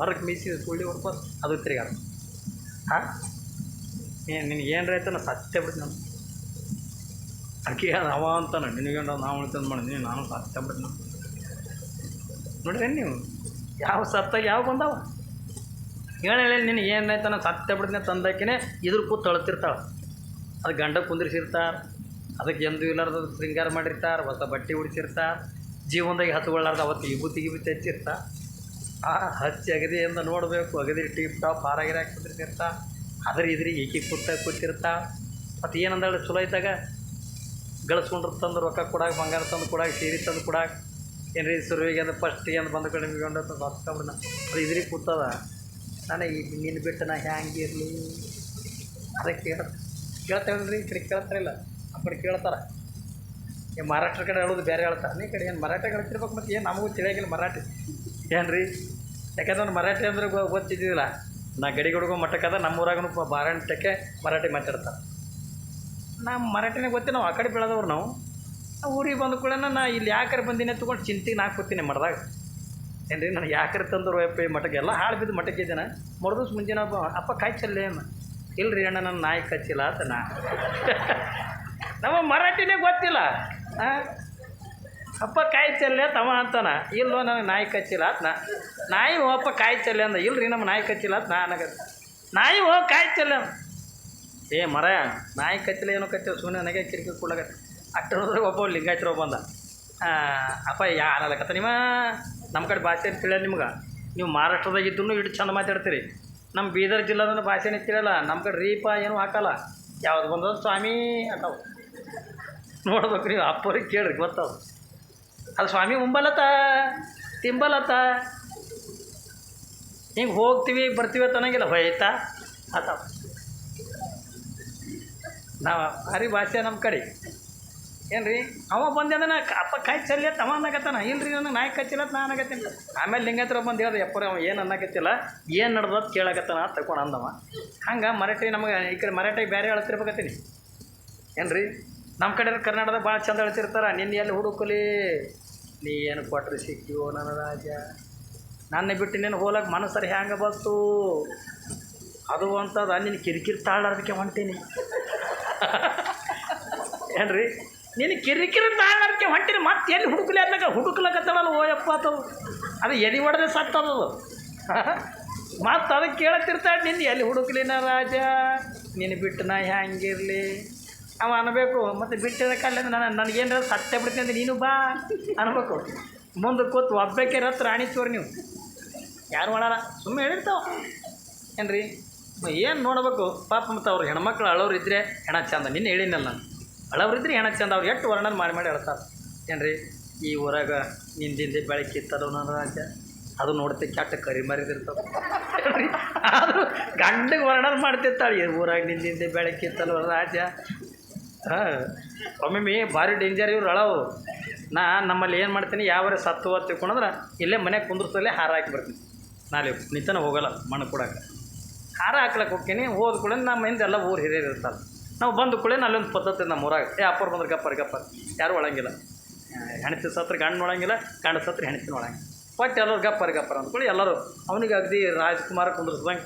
ಹೊರಗೆ ಮೀಸಿ ಸುಳ್ಳಿ ಹೊಡ್ಕೊ ಅದು ತಿರ್ಗಾಡ ಹಾಂ? ಏನು ನಿನಗೆ ಏನು ರೈತ ನಾ ಸತ್ಯ ಬಿಡ್ತೀನಿ ನಾನು. ಅಕ್ಕಿ ಅವ ಅಂತಾನೆ ನಿನಗಂಡ ನಾವು ಉಳಿತಂದು ನೀನು ನಾನು ಸತ್ಯ ಬಿಡ್ತೀನಿ ನೋಡ್ರಿ ನೀವು? ಯಾವ ಸತ್ತ ಯಾವ ಬಂದಾವ? ಹೇಳಿ, ನಿನಗೆ ಏನಾಯ್ತು ನಾನು ಸತ್ಯ ಬಿಡ್ತೀನಿ ತಂದಾಕಿನೇ ಇದ್ರ ಕೂತ್ ಅಳ್ತಿರ್ತಾಳೆ ಅದು ಗಂಡ ಕುಂದಿರ್ಸಿರ್ತಾರೆ ಅದಕ್ಕೆ ಎಂದು ಇಲ್ಲಾರ್ದ ಶೃಂಗಾರ ಮಾಡಿರ್ತಾರೆ, ಹೊಸ ಬಟ್ಟೆ ಉಡಿಸಿರ್ತಾರೆ, ಜೀವನದಾಗ ಹತ್ಕೊಳ್ಳಾರ್ದು ಅವತ್ತು ಇಬುತಿ ಗಿಬುತಿ ಹಚ್ಚಿರ್ತಾರೆ. ಆ ಹಚ್ಚಿ ಅಗದಿ ಎಂದು ನೋಡಬೇಕು. ಅಗದಿ ಟಿಪ್ ಟಾಪ್ ಹಾರಾಗಿರ ಕೂತಿರ್ತಿರ್ತಾ ಅದ್ರ ಇದ್ರಿ ಈಕಿ ಕುತ್ತ ಕೂತಿರ್ತಾ. ಮತ್ತು ಏನಂದಾಳೆ ಚಲೋ ಇದ್ದಾಗ ಗಳಿಸ್ಕೊಂಡ್ರು ತಂದು ರೊಕ್ಕ ಕೊಡಾಕ, ಬಂಗಾರ ತಂದು ಕೊಡಾಕ, ಸೀರೆ ತಂದು ಕೊಡಾಕ. ಏನ್ರಿ ಸುರುವಿಗೆ ಅಂದ್ರೆ ಫಸ್ಟಿಗೆ ಏನು ಬಂದ ಕಡೆ ನಿಮ್ಗೆ ಹೊಸ್ಕೊಂಬಿಡ ಅದು ಇದ್ರಿ ಕೂತದ. ನಾನು ಈ ನಿನ್ನ ಬಿಟ್ಟು ನಾ ಹ್ಯಾಂಗೆ ಇರಲಿ? ಅದಕ್ಕೆ ಕೇಳ ಕೇಳ್ತೇವಲ್ರಿ ಈ ಕಡೆ ಕೇಳ್ತಾರಿಲ್ಲ ಆ ಕಡೆ ಕೇಳ್ತಾರೆ. ಈ ಮರಾಠರ ಕಡೆ ಹೇಳೋದು ಬೇರೆ ಹೇಳ್ತಾರೆ. ನೀ ಕಡೆ ಏನು ಮರಾಠ ಹೇಳ್ತಿರ್ಬೇಕು ಮತ್ತು ಏನು ನಮಗೂ ತಿಳಿಯಾಗಿಲ್ಲ ಮರಾಠಿ. ಏನು ರೀ ಯಾಕಂದ್ರೆ ನಾನು ಮರಾಠಿ ಅಂದ್ರೆ ಗೊತ್ತಿದ್ದಿಲ್ಲ ನಾ ಗಡಿ ಹುಡುಗೋ ನಮ್ಮ ನಮ್ಮೂರಾಗೂ ಬಾರಾಟಕ್ಕೆ ಮರಾಠಿ ಮಾತಾಡ್ತಾರೆ. ನಮ್ಮ ಮರಾಠಿನೇ ಗೊತ್ತಿ ನಾವು ಆ ಕಡೆ ಬೆಳೆದವ್ರು ನಾವು. ಊರಿಗೆ ಬಂದ ಕೂಡ ನಾ ಇಲ್ಲಿ ಯಾಕರೆ ಬಂದಿನಿ ತೊಗೊಂಡು ಚಿಂತೆಗೆ ನಾ ಕೂತೀನಿ ಮಡ್ದಾಗ ಏನ್ರಿ, ನಾನು ಯಾಕರೆ ತಂದರು ಅಪ್ಪ ಈ ಮಠಕ್ಕೆ? ಎಲ್ಲ ಹಾಳು ಬಿದ್ದು ಮಠಕ್ಕೆ ಇದ್ದೇನೆ. ಮಡ್ದಸ್ ಮುಂಜಾನೆ ಅಪ್ಪ, ಕಾಯಿ ಚಲ್ಲೆ ಅನ್ನ ಇಲ್ರಿ ಅಣ್ಣ, ನನ್ನ ನಾಯಿ ಕಚ್ಚಿಲ್ಲ ಅಂತ ನಾ. ನಮ್ಮ ಮರಾಠಿನೇ ಗೊತ್ತಿಲ್ಲ. ಆ? ಅಪ್ಪ ಕಾಯಿ ತಮ್ಮ ತವ ಅಂತಾನ. ಇಲ್ಲೋ ನನಗೆ ನಾಯಿ ಕಚ್ಚಿಲ್ಲ ಅಂತ ನಾ ನಾಯಿ ಓ ಅಪ್ಪ ಕಾಯಿ ಚಲ್ಲೆ ಅಂದ. ಇಲ್ರಿ ನಮ್ಮ ನಾಯಿ ಕಚ್ಚಿಲ್ಲ ಆತ್ ನಾ ಅನ್ನಕತ್ತೆ ನಾಯಿ ಹೋ ಕಾಯಿ ಚೆಲ್ಲೆ ಏ ಮರ, ನಾಯಿ ಕಚ್ಚಲೆ ಏನೋ ಕಚ್ಚಲ ಸುಮ್ಮನೆ ನನಗೆ ಕಿರಿಕಿ ಕೊಡ್ಲಾಗತ್ತೆ. ಅಷ್ಟರೊಳಗೆ ಒಬ್ಬ ಲಿಂಗಾಯತ್ರ ಬಂದ. ಅಪ್ಪ, ಯಾ ಅನ್ನಲಕತ್ತ ನಿಮ್ಮ ನಮ್ಮ ಕಡೆ ಭಾಷೆ ತಿಳಿಯಲ್ಲ ನಿಮ್ಗೆ? ನೀವು ಮಹಾರಾಷ್ಟ್ರದಾಗ ಇದ್ದು ಇಟ್ಟು ಚಂದ ಮಾತಾಡ್ತೀರಿ. ನಮ್ಮ ಬೀದರ್ ಜಿಲ್ಲಾದ ಭಾಷೆನೇ ತಿಳಿಯಲ್ಲ. ನಮ್ಮ ಕಡೆ ರೀಪ ಏನೂ ಹಾಕಲ್ಲ. ಯಾವ್ದು ಬಂದದ ಸ್ವಾಮಿ ಅಂತಾವ. ನೋಡ್ಬೇಕು ನೀವು ಅಪ್ಪರಿಗೆ ಕೇಳ್ರಿ, ಗೊತ್ತಾವ. ಅದು ಸ್ವಾಮಿ ಉಂಬಲತ್ತ ತಿಂಬಲತ್ತ ಹಿಂಗೆ ಹೋಗ್ತೀವಿ, ಬರ್ತೀವಿ ಅನ್ನಂಗಿಲ್ಲ. ಹೋಯ್ತಾ ಆತಾವ ನಾವು ಭಾರಿ ಭಾಷೆ ನಮ್ಮ ಕಡೆ. ಏನು ರೀ ಅವ ಬಂದೆ ಅಂದ್ರೆ ಅಪ್ಪ ಕಾಯಿ ಚಲ್ಲಿ ಅವ ಅನ್ನಕತ್ತಾನ. ಇಲ್ರಿ ನನಗೆ ನಾಯಿ ಕಚ್ಚಿಲ್ಲ ನಾ ಅನ್ನಕತ್ತೀನಿ. ಆಮೇಲೆ ಲಿಂಗತ್ರ ಬಂದು ಹೇಳ್ದೆ, ಯಪ್ಪರ, ಅವ ಏನು ಅನ್ನಕತ್ತಿಲ್ಲ? ಏನು ಕೇಳಕತ್ತಾನ? ಅಂತ ತಗೊಂಡು ಅಂದವ. ಹಂಗೆ ಮರಾಠಿ ನಮಗೆ ಈ ಕಡೆ ಮರಾಠಿ ಬೇರೆ ಹೇಳ್ತಿರ್ಬೇಕತ್ತೀನಿ ಏನು ರೀ ನಮ್ಮ ಕಡೆ ಕರ್ನಾಟಕದಾಗ ಭಾಳ ಚಂದ ಹೇಳ್ತಿರ್ತಾರ ನಿನ್ನೆ ಎಲ್ಲಿ ಹುಡುಕಲಿ ನೀ ಏನು ಕೊಟ್ಟರೆ ಸಿಕ್ಕಿವೋ ನನ್ನ ರಾಜ ನನ್ನ ಬಿಟ್ಟು ನೀನು ಹೋಲಕ್ಕೆ ಮನಸ್ಸರಿ ಹ್ಯಾಂಗೆ ಬಂತು ಅದು ಅಂತದ ನಿನ್ನ ಕಿರಿಕಿರಿ ತಾಳಾರ್ದಕ್ಕೆ ಹೊಂಟೀನಿ. ಏನ್ರಿ? ನೀನು ಕಿರಿಕಿರಿ ತಾಳಾರ್ದಕ್ಕೆ ಹೊಂಟೀನಿ, ಮತ್ತೆ ಎಲ್ಲಿ ಹುಡುಕಲಿ ಅನ್ನಕ ಹುಡುಕ್ಲಕತ್ತಲ್ಲ ಓಯಪ್ಪ ಅದು. ಅದು ಎದಿ ಹೊಡೆದೇ ಸತ್ತದದು. ಮತ್ತು ಅದಕ್ಕೆ ಕೇಳತ್ತಿರ್ತಾಳೆ, ನಿನ್ನ ಎಲ್ಲಿ ಹುಡುಕ್ಲಿನ ರಾಜ ನೀನು ಬಿಟ್ಟು ನಾ ಹ್ಯಾಂಗಿರಲಿ? ಅವ ಅನ್ನಬೇಕು ಮತ್ತು ಬಿಟ್ಟಿದ್ದಕ್ಕಲ್ಲ ನಾನು ನನಗೇನಾರ ಸತ್ತೆ ಬಿಡ್ತೀನಿ ನೀನು ಬಾ ಅನ್ಬೇಕು. ಮುಂದೆ ಕೂತು ಒಬ್ಬಕ್ಕೆ ರಾಣಿ ಚೋರ್ ನೀವು. ಯಾರು ಮಾಡಾರ ಸುಮ್ಮನೆ ಹೇಳಿರ್ತಾವ. ಏನ್ರಿ? ಏನು ನೋಡಬೇಕು? ಪಾಪ ಮತ್ತು ಅವ್ರು ಹೆಣ್ಮಕ್ಳು ಅಳೋರು ಇದ್ದರೆ ಹೆಣ ಚಂದ. ನಿನ್ನೆ ಹೇಳಿನಲ್ಲ ನಾನು. ಅಳವ್ರು ಇದ್ರೆ ಹೆಣ ಚಂದ. ಅವ್ರು ಎಷ್ಟು ವರ್ಣನ ಮಾಡಿ ಮಾಡಿ ಹೇಳ್ತಾರೆ ಏನು ಈ ಊರಾಗ ನಿಂದಿಂದೆ ಬೆಳಕಿ ನನ್ನ ರಾಜ. ಅದು ನೋಡ್ತೆ ಕೆಟ್ಟ ಕರಿ ಮರಿದಿರ್ತಾವ. ಅದು ಗಂಡಗೆ ವರ್ಣನ ಮಾಡ್ತಿರ್ತಾಳೆ. ಊರಾಗ ನಿಂದಿಂದೆ ಬೆಳಕಿತ್ತಲ್ವ ರಾಜ. ಹಾಂ. ಒಮ್ಮೊಮ್ಮೆ ಭಾರಿ ಡೇಂಜರ್ ಇವ್ರು ಅಳವು. ನಾ ನಮ್ಮಲ್ಲಿ ಏನು ಮಾಡ್ತೀನಿ ಯಾವಾರ ಸತ್ತು ತಿಳ್ಕೊಂಡ್ರೆ ಇಲ್ಲೇ ಮನೆ ಕುಂದ್ರಸಲ್ಲೇ ಹಾರ ಹಾಕಿ ಬರ್ತೀನಿ. ನಾಳೆ ನಿತನ ಹೋಗಲ್ಲ, ಮಣ್ಣು ಕೊಡಕ್ಕೆ ಹಾರ ಹಾಕ್ಲಕ್ಕೆ ಹೋಗ್ತೀನಿ, ಹೋದ ಕೂಡ ನಮ್ಮ ಹಿಂದೆ ಎಲ್ಲ ಊರು ಹಿರಿಯರು ಇರ್ತಾರೆ. ನಾವು ಬಂದ ಕೂಡ ಅಲ್ಲೊಂದು ಪದ್ಧತಿ ನಮ್ಮ ಊರಾಗ. ಏ, ಅಪ್ಪರ್ ಬಂದ್ರೆ ಗಪ್ಪರ್ ಗಪ್ಪರ್ ಯಾರು ಒಳಂಗಿಲ್ಲ. ಹೆಣತಿ ಸತ್ರ ಗಂಡು ಒಳಂಗಿಲ್ಲ, ಗಂಡ ಸತ್ರ ಹೆಣತಿ ನೋಡಂಗಿಲ್ಲ ಒಟ್ಟು ಎಲ್ಲರೂ ಗಪ್ಪರ್ ಗಪ್ಪರ್ ಅಂದ್ಕೊಳ್ಳಿ ಎಲ್ಲರೂ ಅವನಿಗೆ ಅಗದಿ ರಾಜ್ಕುಮಾರ ಕುಂದ್ರಸ್ದಂಗೆ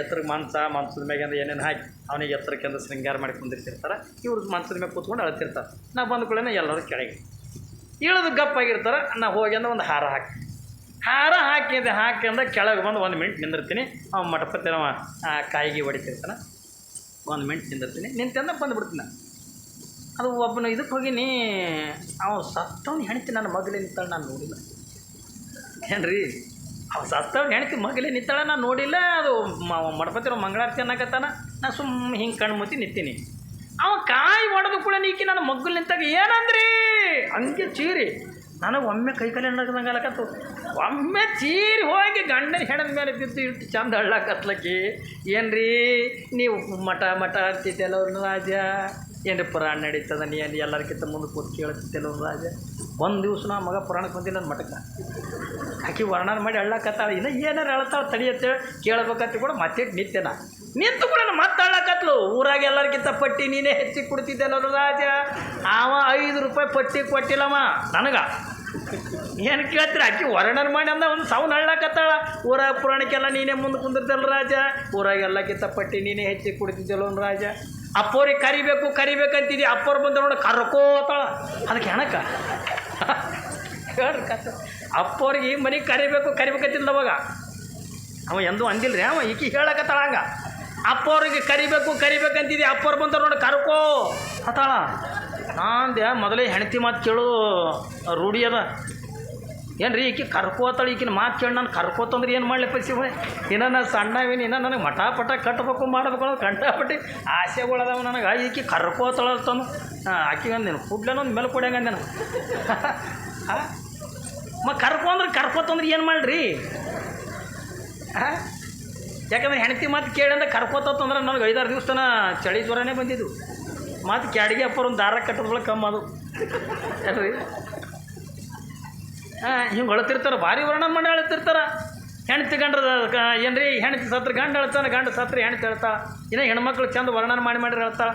ಎತ್ತರಿಗೆ ಮಾಂಸ, ಮಾಂಸದ ಮ್ಯಾಗಿಂದ ಏನೇನು ಹಾಕಿ ಅವನಿಗೆ ಎತ್ತರಕ್ಕೆ ಅಂದ್ರೆ ಶೃಂಗಾರ ಮಾಡಿ ಕುಂದಿರ್ತಿರ್ತಾರೆ ಇವ್ರ ಮನ್ಸಿನ ಮೇಲೆ ಕೂತ್ಕೊಂಡು ಅಳ್ತಿರ್ತಾರೆ. ನಾ ಬಂದ ಕೂಡ ಎಲ್ಲರೂ ಕೆಳಗೆ. ಇಳಿದು ಗಪ್ಪಾಗಿರ್ತಾರೆ ನಾ ಹೋಗಿ ಅಂದ್ರೆ ಒಂದು ಹಾರ ಹಾಕಿ. ಹಾರ ಹಾಕಿದೆ ಹಾಕಂದ ಕೆಳಗೆ ಬಂದು ಒಂದು ಮಿನಿಟ್ ನಿಂದಿರ್ತೀನಿ. ಅವ ಮಟಪತ್ತಿನವ ಕಾಯಿಗೆ ಹೊಡಿತಿರ್ತಾನೆ. ಒಂದು ಮಿನಿಟ್ ನಿಂದಿರ್ತೀನಿ. ನಿಂತಂದ ಬಂದುಬಿಡ್ತೀನಿ. ಅದು ಒಬ್ಬನ ಇದಕ್ಕೆ ಹೋಗಿನಿ ಅವ ಸತ್ತವನು ಹೆಣ್ತಿ ನನ್ನ ಮಗಳೇ ನಿಂತಾಳೆ ನಾನು ನೋಡಿಲ್ಲ. ಏನ್ರಿ? ಅವ್ನು ಅವ ಸತ್ತವನು ಹೆಣ್ತಿ ಮಗಳೇ ನಿಂತಾಳೆ ನಾನು ನೋಡಿಲ್ಲ. ಅದು ಮಡಪತಿರೋ ಮಂಗಳಾರತಿ ಅನ್ನಕತ್ತಾನ. ನಾ ಸುಮ್ಮನೆ ಹಿಂಗೆ ಕಣ್ಣು ಮುತ್ತಿ ನಿಂತೀನಿ ಅವ ಕಾಯಿ ಒಡೆದು ಕೂಡ ನೀಕಿ ನನ್ನ ಮಗ್ಗಲು ನಿಂತಾಗ ಏನಂದ್ರಿ? ಹಂಗೆ ಚೀರಿ. ನನಗೆ ಒಮ್ಮೆ ಕೈ ಕಾಲು ಎಣ್ಣದಂಗೆ ಅಲಕತ್ತು ಒಮ್ಮೆ ಚೀರಿ ಹೋಗಿ ಗಂಡನ ಹೆಣದ ಮೇಲೆ ಬಿದ್ದು ಇಟ್ಟು ಚಂದ ಹಳ್ಳಾಕತ್ಲಕ್ಕಿ ಏನ್ರಿ? ನೀವು ಮಠ ಮಠ ಅಂತಿದ್ದೆಲ್ಲ ಅವ್ರನ್ನ ರಾಜ. ಏನ್ರಿ ಪುರಾಣ ನಡೀತದ ನೀ ಏನು ಎಲ್ಲರಿಗಿಂತ ಮುಂದೆ ಕೂತು ಕೇಳ್ತಿದ್ದೆಲ್ಲ ಅವ್ರ ರಾಜ? ಒಂದು ದಿವಸ ನಾ ಮಗ ಪುರಾಣಕ್ಕೆ ಬಂದಿಲ್ಲ ನನ್ನ ಮಠಕ್ಕೆ. ಆಕೆ ವರ್ಣನ ಮಾಡಿ ಹಳ್ಳಾಕತ್ತಾಳೆ ಇನ್ನು ಏನಾರು ಹೇಳ್ತಾಳೆ ತಡಿಯತ್ತೇಳಿ ಕೇಳಬೇಕಂತ ಕೂಡ ಮತ್ತೆ ನಿತ್ಯನ ನಿಂತು ಕೂಡ ಮತ್ತೆ ಊರಾಗ ಎಲ್ಲರಿಗಿಂತ ಪಟ್ಟಿ ನೀನೇ ಹೆಚ್ಚಿಗೆ ಕೊಡ್ತಿದ್ದೆಲ್ಲ ರಾಜ. ಅವ ಐದು ರೂಪಾಯಿ ಪಟ್ಟಿ ಕೊಟ್ಟಿಲ್ಲಮ್ಮ ನನಗೆ. ಏನು ಕೇಳ್ತೀರಿ? ಅಕ್ಕಿ ವರ್ಣನ ಮಾಡಿ ಅಂದ, ಒಂದು ಸೌನ್ ನಳ್ಳಾಕತ್ತಾಳ. ಊರಾಗ ಪುರಾಣಕ್ಕೆಲ್ಲ ನೀನೇ ಮುಂದೆ ಕುಂದಿರ್ತಲ್ಲ ರಾಜ. ಊರಾಗೆಲ್ಲ ಕಿತ್ತಪಟ್ಟಿ ನೀನೇ ಹೆಚ್ಚಿ ಕುಡಿತಿದ್ದಲ್ಲ ಒಂದು ರಾಜ. ಅಪ್ಪೋರಿಗೆ ಕರಿಬೇಕು, ಕರಿಬೇಕಂತಿದ್ದಿ. ಅಪ್ಪವ್ರು ಬಂದ ನೋಡಿ, ಕರ್ಕೋತಾಳ. ಅದಕ್ಕೆ ಹೆಣಕ ಹೇಳ್ರಿ ಕತ್ತ ಈ ಮನೆಗೆ ಕರಿಬೇಕು ಕರಿಬೇಕಂತಿಲ್ಲ ಅವಾಗ. ಅವ ಎಂದೂ ಅಂದಿಲ್ಲ ರೀ ಅವ ಈಕಿ ಹೇಳಕತ್ತಾಳ ಹಂಗ. ಅಪ್ಪವ್ರಿಗೆ ಕರಿಬೇಕು ಕರಿಬೇಕು, ಕರಿಬೇಕಂತಿದ್ದಿ ಅಪ್ಪವ್ರು ಬಂದವ್ರು ನೋಡಿ ಕರ್ಕೋ. ಹತ್ತಾಳ ನಾಂದೆ ಮೊದಲೇ ಹೆಂಡತಿ ಮಾತು ಕೇಳು ರೂಢಿ ಅದ. ಏನು ರೀ ಈಕೆ ಕರ್ಕೋತಾಳೆ ಈಕಿನ ಮಾತು ಕೇಳಿ ನಾನು ಕರ್ಕೋತಂದ್ರೆ ಏನು ಮಾಡ್ಲಿಪ್ಪ ಶಿವ ಇನ್ನ ನಾನು ಸಣ್ಣವೇನು ಇನ್ನ ನನಗೆ ಮಠ ಪಟ ಕಟ್ಟಬೇಕು ಮಾಡಬೇಕು ಅನ್ನೋದು ಕಂಟಾಪಟ್ಟಿ ಆಸೆಗಳದಾವ ನನಗೆ. ಈಕೆ ಕರ್ಕೋತಾಳ ತಂದು ಆಕಿಗೆ ಅಂದೇನು ಕುಡ್ಲೇನೋ ಒಂದು ಮೇಲೆ ಕೊಡ್ಯಾಂಗ ಅಂದೇನು. ಮ ಕರ್ಕೊಂಡ್ರೆ ಕರ್ಕೋತಂದ್ರೆ ಏನು ಮಾಡ್ರಿ? ಹಾಂ ಯಾಕಂದ್ರೆ ಹೆಂಡತಿ ಮಾತು ಅಂದ್ರೆ ಕರ್ಕೋತಂದ್ರೆ ನನಗೆ ಐದಾರು ದಿವಸ ತನ ಚಳಿ ಜ್ವರನೇ ಬಂದಿದ್ದು. ಮಾತು ಕ್ಯಾಡಿಗೆ ಅಪ್ಪರ ಒಂದು ದಾರ ಕಟ್ಟೋದ್ರೊಳಗೆ ಕಮ್ಮಿ ಅದು ಅಲ್ರಿ ಹಾಂ, ಹಿಂಗೆ ಅಳ್ತಿರ್ತಾರೆ, ಭಾರಿ ವರ್ಣನ ಮಾಡಿ ಅಳ್ತಿರ್ತಾರೆ. ಹೆಣ್ತಿ ಗಂಡ್ರದ ಏನು ರೀ ಹೆಣ್ತಿ ಸತ್ರ ಗಂಡ ಹೇಳ್ತಾನೆ ಗಂಡ ಸತ್ರ ಹೆಣ್ತಿ ಹೇಳ್ತಾಳೆ ಇನ್ನು ಹೆಣ್ಮಕ್ಳು ಚಂದ ವರ್ಣನ ಮಾಡಿ ಮಾಡಿ ಹೇಳ್ತಾಳೆ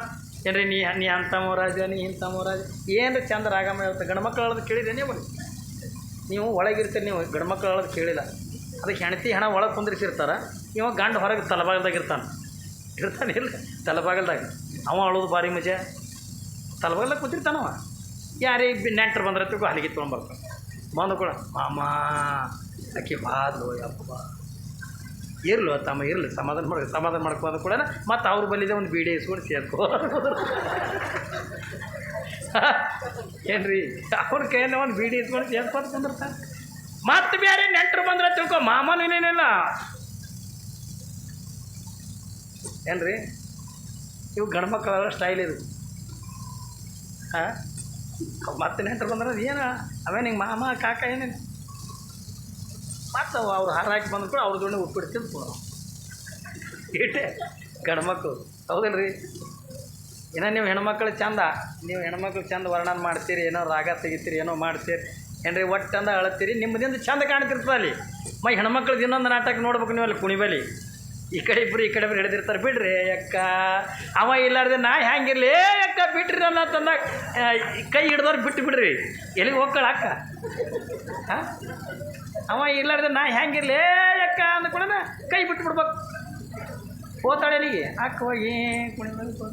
ಏನು ನೀ ನೀ ಅಂತ ಮೋರಾಜ, ನೀ ಇಂಥ ಮೋರಾಜ ಏನು ಚಂದ ರಾಗಮ್ಮ ಹೇಳ್ತಾರೆ ಗಂಡು ಮಕ್ಳು ಹೇಳೋದು ಕೇಳಿದೆ ನೀವು? ನೀವು ಒಳಗಿರ್ತೀರಿ ನೀವು ಗಂಡು ಮಕ್ಳು ಹೇಳೋದು ಕೇಳಿಲ್ಲ. ಅದಕ್ಕೆ ಹೆಣತಿ ಹೆಣ ಒಳಗೆ ಕುಂದಿರ್ಸಿರ್ತಾರೆ, ಇವ ಗಂಡ ಹೊರಗೆ ತಲೆಬಾಗಲ್ದಾಗ ಇರ್ತಾನೆ ಇರ್ತಾನೆ ಇಲ್ಲ ತಲೆಬಾಗಲ್ದಾಗ ಅವ ಅಳೋದು ಭಾರಿ ಮಜಾ. ತಲಭಾಗದಾಗ ಕೂತಿರ್ತಾನವ ಯಾರಿಗೆ ನೆಂಟ್ರು ಬಂದ್ರೆ ತಿಳ್ಕೊ ಹಲಿಗೆ ತೊಗೊಂಬರ್ತಾನೆ ಬಂದು ಕೂಡ, ಮಾಮ, ಅಕ್ಕಿ ಬಾದ್ಲು ಯಪ್ಪ ಇರ್ಲು, ತಮ್ಮ ಇರಲಿ, ಸಮಾಧಾನ ಮಾಡಿ, ಸಮಾಧಾನ ಮಾಡ್ಕೊಂಡ ಕೂಡ ಮತ್ತು ಅವ್ರ ಬಲ್ಲಿದೆ ಒಂದು ಬೀಡಿ ಇಸ್ಕೊಂಡು ಸೇರ್ಕೋ ರೀ ಅವ್ರ ಕೈಯಲ್ಲಿ ಒಂದು ಬೀಡಿ ಇಸ್ಕೊಂಡು ಸೇರ್ಕೊಂಡು ಕುಂದಿರ್ತಾನೆ ಮತ್ತೆ ಬೇರೆ ನೆಂಟರು ಬಂದ್ರೆ ತಿಳ್ಕೊ ಮಾಮನೇನಿಲ್ಲ ಏನೇನಿಲ್ಲ ಏನು ರೀ ಇವು ಗಂಡು ಮಕ್ಕಳೆಲ್ಲ ಸ್ಟೈಲ್ ಇದು. ಹಾಂ? ಮತ್ತೆ ನೆಂಟರು ಬಂದ್ರೆ ಏನು? ಅವೇ ನಿಂಗೆ ಮಾಮ, ಕಾಕ ಏನೇನು ಮತ್ತು ಅವ್ರು ಹಾರ ಹಾಕಿ ಬಂದ ಕೂಡ ಅವ್ರ ದೊಣ್ಣೆ ಉಪ್ಪಿಟ್ಟು ತಿಂದು ಇಟ್ಟೆ ಗಂಡು ಮಕ್ಕಳು ಹೌದಿಲ್ಲ ರೀ ಏನೋ ನೀವು ಹೆಣ್ಮಕ್ಳು ಚಂದ, ನೀವು ಹೆಣ್ಮಕ್ಳು ಚಂದ ವರ್ಣನ ಮಾಡ್ತೀರಿ, ಏನೋ ರಾಗ ತೆಗಿತೀರಿ, ಏನೋ ಮಾಡ್ತೀರಿ. ಏನ್ರಿ ಒಟ್ಟು ಅಂದ ಅಳತ್ತೀರಿ? ನಿಮ್ಮದಿಂದ ಚಂದ ಕಾಣ್ತಿರ್ತದೆ ಅಲ್ಲಿ. ಮೈ ಹೆಣ್ಮಕ್ಳದ್ದು ಇನ್ನೊಂದು ನಾಟಕ ನೋಡ್ಬೇಕು ನೀವು ಅಲ್ಲಿ ಕುಣಿಬಲಿ. ಈ ಕಡೆ ಇಬ್ಬರು ಈ ಕಡೆ ಇಬ್ಬರು ಹಿಡಿದಿರ್ತಾರೆ, ಬಿಡ್ರಿ ಅಕ್ಕ. ಅವ ಇಲ್ಲಾರ್ದೆ ನಾ ಹ್ಯಾಂಗಿರ್ಲಿ ಅಕ್ಕ ಬಿಟ್ರಿ ನನ್ನ ತಂದ ಕೈ ಹಿಡ್ದವ್ರು ಬಿಟ್ಟು ಬಿಡ್ರಿ. ಎಲ್ಲಿಗೆ ಹೋಗ್ಕಳ ಅಕ್ಕ? ಹಾಂ ಅವ ಇಲ್ಲಾರ್ದೆ ನಾ ಹ್ಯಾಂಗಿರ್ಲಿ ಅಕ್ಕ ಅಂದ ಕೂಡ ಕೈ ಬಿಟ್ಟು ಬಿಡ್ಬೇಕು. ಹೋತಾಳೆ ಅಲ್ಲಿಗೆ ಅಕ್ಕ ಹೋಗಿ ಕುಣಿಬೇಕು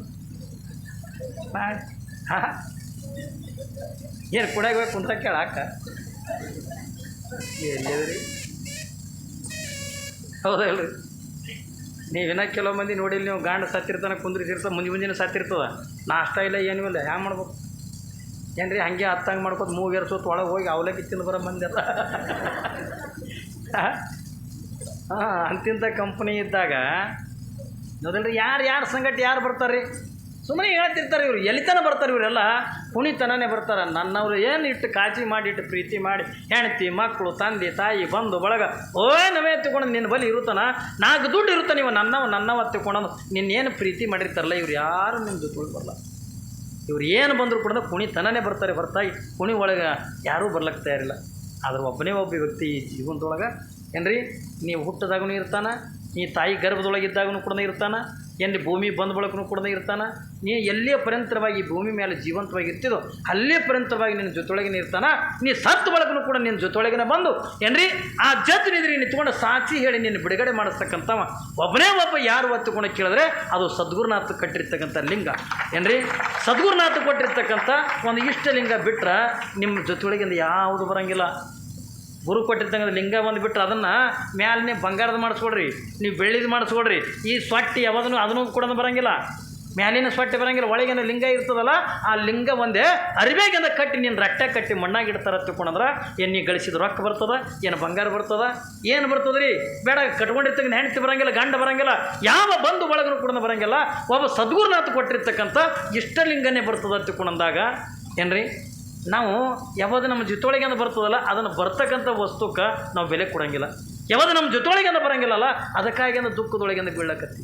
ಹಾಂ. ಏನು ಕುಡಿಯಾಗ ಹೋಗಿ ಕೇಳಾಕ? ಎಲ್ಲಿದ್ರಿ? ಹೌದಲ್ರಿ. ನೀವಿನ ಕೆಲವು ಮಂದಿ ನೋಡಿಲ್ಲ ನೀವು ಗಾಂಡ ಸತ್ತಿರ್ತಾನೆ ಕುಂದ್ರಿಸಿರ್ತ ಮುಂಜಿ ಮುಂಜಿನ ಸತ್ತಿರ್ತದ. ನಾಷ್ಟ ಇಲ್ಲ ಏನೂ ಇಲ್ಲ ಹ್ಯಾಂಗೆ ಮಾಡ್ಬೇಕು? ಏನು ರೀ ಹಂಗೆ ಹತ್ತಂಗೆ ಮಾಡ್ಕೊತ ಮೂಗೇರ್ಸೋತ್ ಒಳಗೆ ಹೋಗಿ ಅವಲಕ್ಕಿ ತಿಂದು ಬರೋ ಮಂದಿ ಅಲ್ಲ. ಹಾಂ ಅಂತಿಂಥ ಕಂಪ್ನಿ ಇದ್ದಾಗ ನೋಡಲ್ರಿ ಯಾರು ಯಾರು ಸಂಗಟ ಯಾರು ಬರ್ತಾರೆ ರೀ ಸುಮ್ಮನೆ ಹೇಳ್ತಿರ್ತಾರೆ ಇವರು? ಎಲ್ಲಿತನ ಬರ್ತಾರೆ ಇವರೆಲ್ಲ. ಕುಣಿತನೇ ಬರ್ತಾರೆ. ನನ್ನವರು ಏನು ಇಟ್ಟು ಕಾಜಿ ಮಾಡಿ ಇಟ್ಟು ಪ್ರೀತಿ ಮಾಡಿ ಹೆಂಡತಿ ಮಕ್ಕಳು ತಂದೆ, ತಾಯಿ ಬಂದು ಬಳಗ ಓ ನವೇ ತಗೊಂಡು ನಿನ್ನ ಬಳಿ ಇರುತ್ತಾನ? ನಾಲ್ಕು ದುಡ್ಡು ಇರುತ್ತೆ ನೀವು. ನನ್ನವ ನನ್ನವ ತಗೊಂಡು ನಿನ್ನೇನು ಪ್ರೀತಿ ಮಾಡಿರ್ತಾರಲ್ಲ, ಇವ್ರು ಯಾರು ನಿಮ್ಮ ಜೊತೆ ಬರಲ್ಲ. ಇವ್ರು ಏನು ಬಂದರೂ ಕೂಡ ಕುಣಿತನೇ ಬರ್ತಾರೆ. ಹೊರತಾಗಿ ಕುಣಿ ಒಳಗೆ ಯಾರೂ ಬರ್ಲಕ್ಕೆ ತಯಾರಿಲ್ಲ. ಆದ್ರೆ ಒಬ್ಬನೇ ಒಬ್ಬ ವ್ಯಕ್ತಿ ಈ ಜೀವನದೊಳಗೆ ಏನ್ರಿ? ನೀವು ಹುಟ್ಟದಾಗೂ ಇರ್ತಾನೆ ನೀ ತಾಯಿ ಗರ್ಭದೊಳಗಿದ್ದಾಗೂ ಕೂಡ ಇರ್ತಾನ ಏನು ಭೂಮಿ ಬಂದ ಬಳಕನು ಕೂಡ ಇರ್ತಾನೆ? ನೀ ಎಲ್ಲೇ ಪರ್ಯಂತರವಾಗಿ ಭೂಮಿ ಮೇಲೆ ಜೀವಂತವಾಗಿ ಇರ್ತಿದೋ ಅಲ್ಲೇ ಪರ್ಯಂತರವಾಗಿ ನಿನ್ನ ಜೊತೆಯೊಳಗಿನ ಇರ್ತಾನೆ? ನೀ ಸತ್ತು ಬಳಕನು ಕೂಡ ನಿನ್ನ ಜೊತೆಯೊಳಗಿನ ಬಂದು, ಏನ್ರಿ? ಆ ಜತ್ ನಿದ್ರಿ ನಿಂತ್ಕೊಂಡು ಸಾಕ್ಷಿ ಹೇಳಿ ನಿನ್ನ ಬಿಡುಗಡೆ ಮಾಡಿಸ್ತಕ್ಕಂಥವ. ಒಬ್ಬನೇ ಒಬ್ಬ ಯಾರು ಒತ್ತುಕೊಂಡು ಕೇಳಿದ್ರೆ ಅದು ಸದ್ಗುರುನಾಥ ಕಟ್ಟಿರ್ತಕ್ಕಂಥ ಲಿಂಗ. ಏನ್ರಿ? ಸದ್ಗುರುನಾಥ ಕೊಟ್ಟಿರ್ತಕ್ಕಂಥ ಒಂದು ಇಷ್ಟಲಿಂಗ ಬಿಟ್ರೆ ನಿಮ್ಮ ಜೊತೆಯೊಳಗಿಂದ ಯಾವುದು ಬರಂಗಿಲ್ಲ. ಗುರು ಕೊಟ್ಟಿರ್ತಕ್ಕಂಥ ಲಿಂಗ ಬಂದುಬಿಟ್ರೆ ಅದನ್ನು ಮ್ಯಾಲೆ ಬಂಗಾರದ ಮಾಡಿಸ್ಕೊಡ್ರಿ. ನೀವು ಬೆಳ್ಳಿದು ಮಾಡಿಸ್ಕೊಡ್ರಿ. ಈ ಸೊಟ್ಟಿ ಯಾವ್ದನ್ನು ಅದನ್ನು ಕೂಡ ಬರಂಗಿಲ್ಲ. ಮ್ಯಾಲಿನ ಸೊಟ್ಟೆ ಬರೋಂಗಿಲ್ಲ, ಒಳಗಿನ ಲಿಂಗ ಇರ್ತದಲ್ಲ, ಆ ಲಿಂಗ ಒಂದೇ ಅರಿಬೇಗಿಂದ ಕಟ್ಟಿ ನೀನು ರಟ್ಟೆ ಕಟ್ಟಿ ಮಣ್ಣಾಗಿ ಇಡ್ತಾರೆ ತಿಳ್ಕೊಂಡ್ರೆ ನೀ ಗಳಿಸಿದ ರೊಕ್ಕ ಬರ್ತದ, ಏನು ಬಂಗಾರ ಬರ್ತದ, ಏನು ಬರ್ತದ್ರಿ? ಬೇಡ, ಕಟ್ಕೊಂಡಿರ್ತಕ್ಕಂಥ ಹೆಂಡತಿ ಬರಂಗಿಲ್ಲ, ಗಂಡ ಬರಂಗಿಲ್ಲ, ಯಾವ ಬಂಧು ಒಳಗನು ಕೂಡ ಬರಂಗಿಲ್ಲ. ಒಬ್ಬ ಸದ್ಗುರುನಾಥ ಕೊಟ್ಟಿರ್ತಕ್ಕಂಥ ಇಷ್ಟಲಿಂಗನೇ ಬರ್ತದ ತಿಳ್ಕೊಂಡಂದಾಗ, ಏನ್ರಿ? ನಾವು ಯಾವುದು ನಮ್ಮ ಜೊತೆಯೊಳಗೆ ಅಂತ ಬರ್ತದಲ್ಲ, ಅದನ್ನು ಬರ್ತಕ್ಕಂಥ ವಸ್ತುಕ್ಕೆ ನಾವು ಬೆಲೆ ಕೊಡಂಗಿಲ್ಲ. ಯಾವುದು ನಮ್ಮ ಜೊತೆಯೊಳಗೆ ಅಂತ ಬರಂಗಿಲ್ಲಲ್ಲ, ಅದಕ್ಕಾಗಿ ಅಂದ್ರೆ ದುಃಖದೊಳಗಿಂದ ಬೀಳಕತ್ತಿ.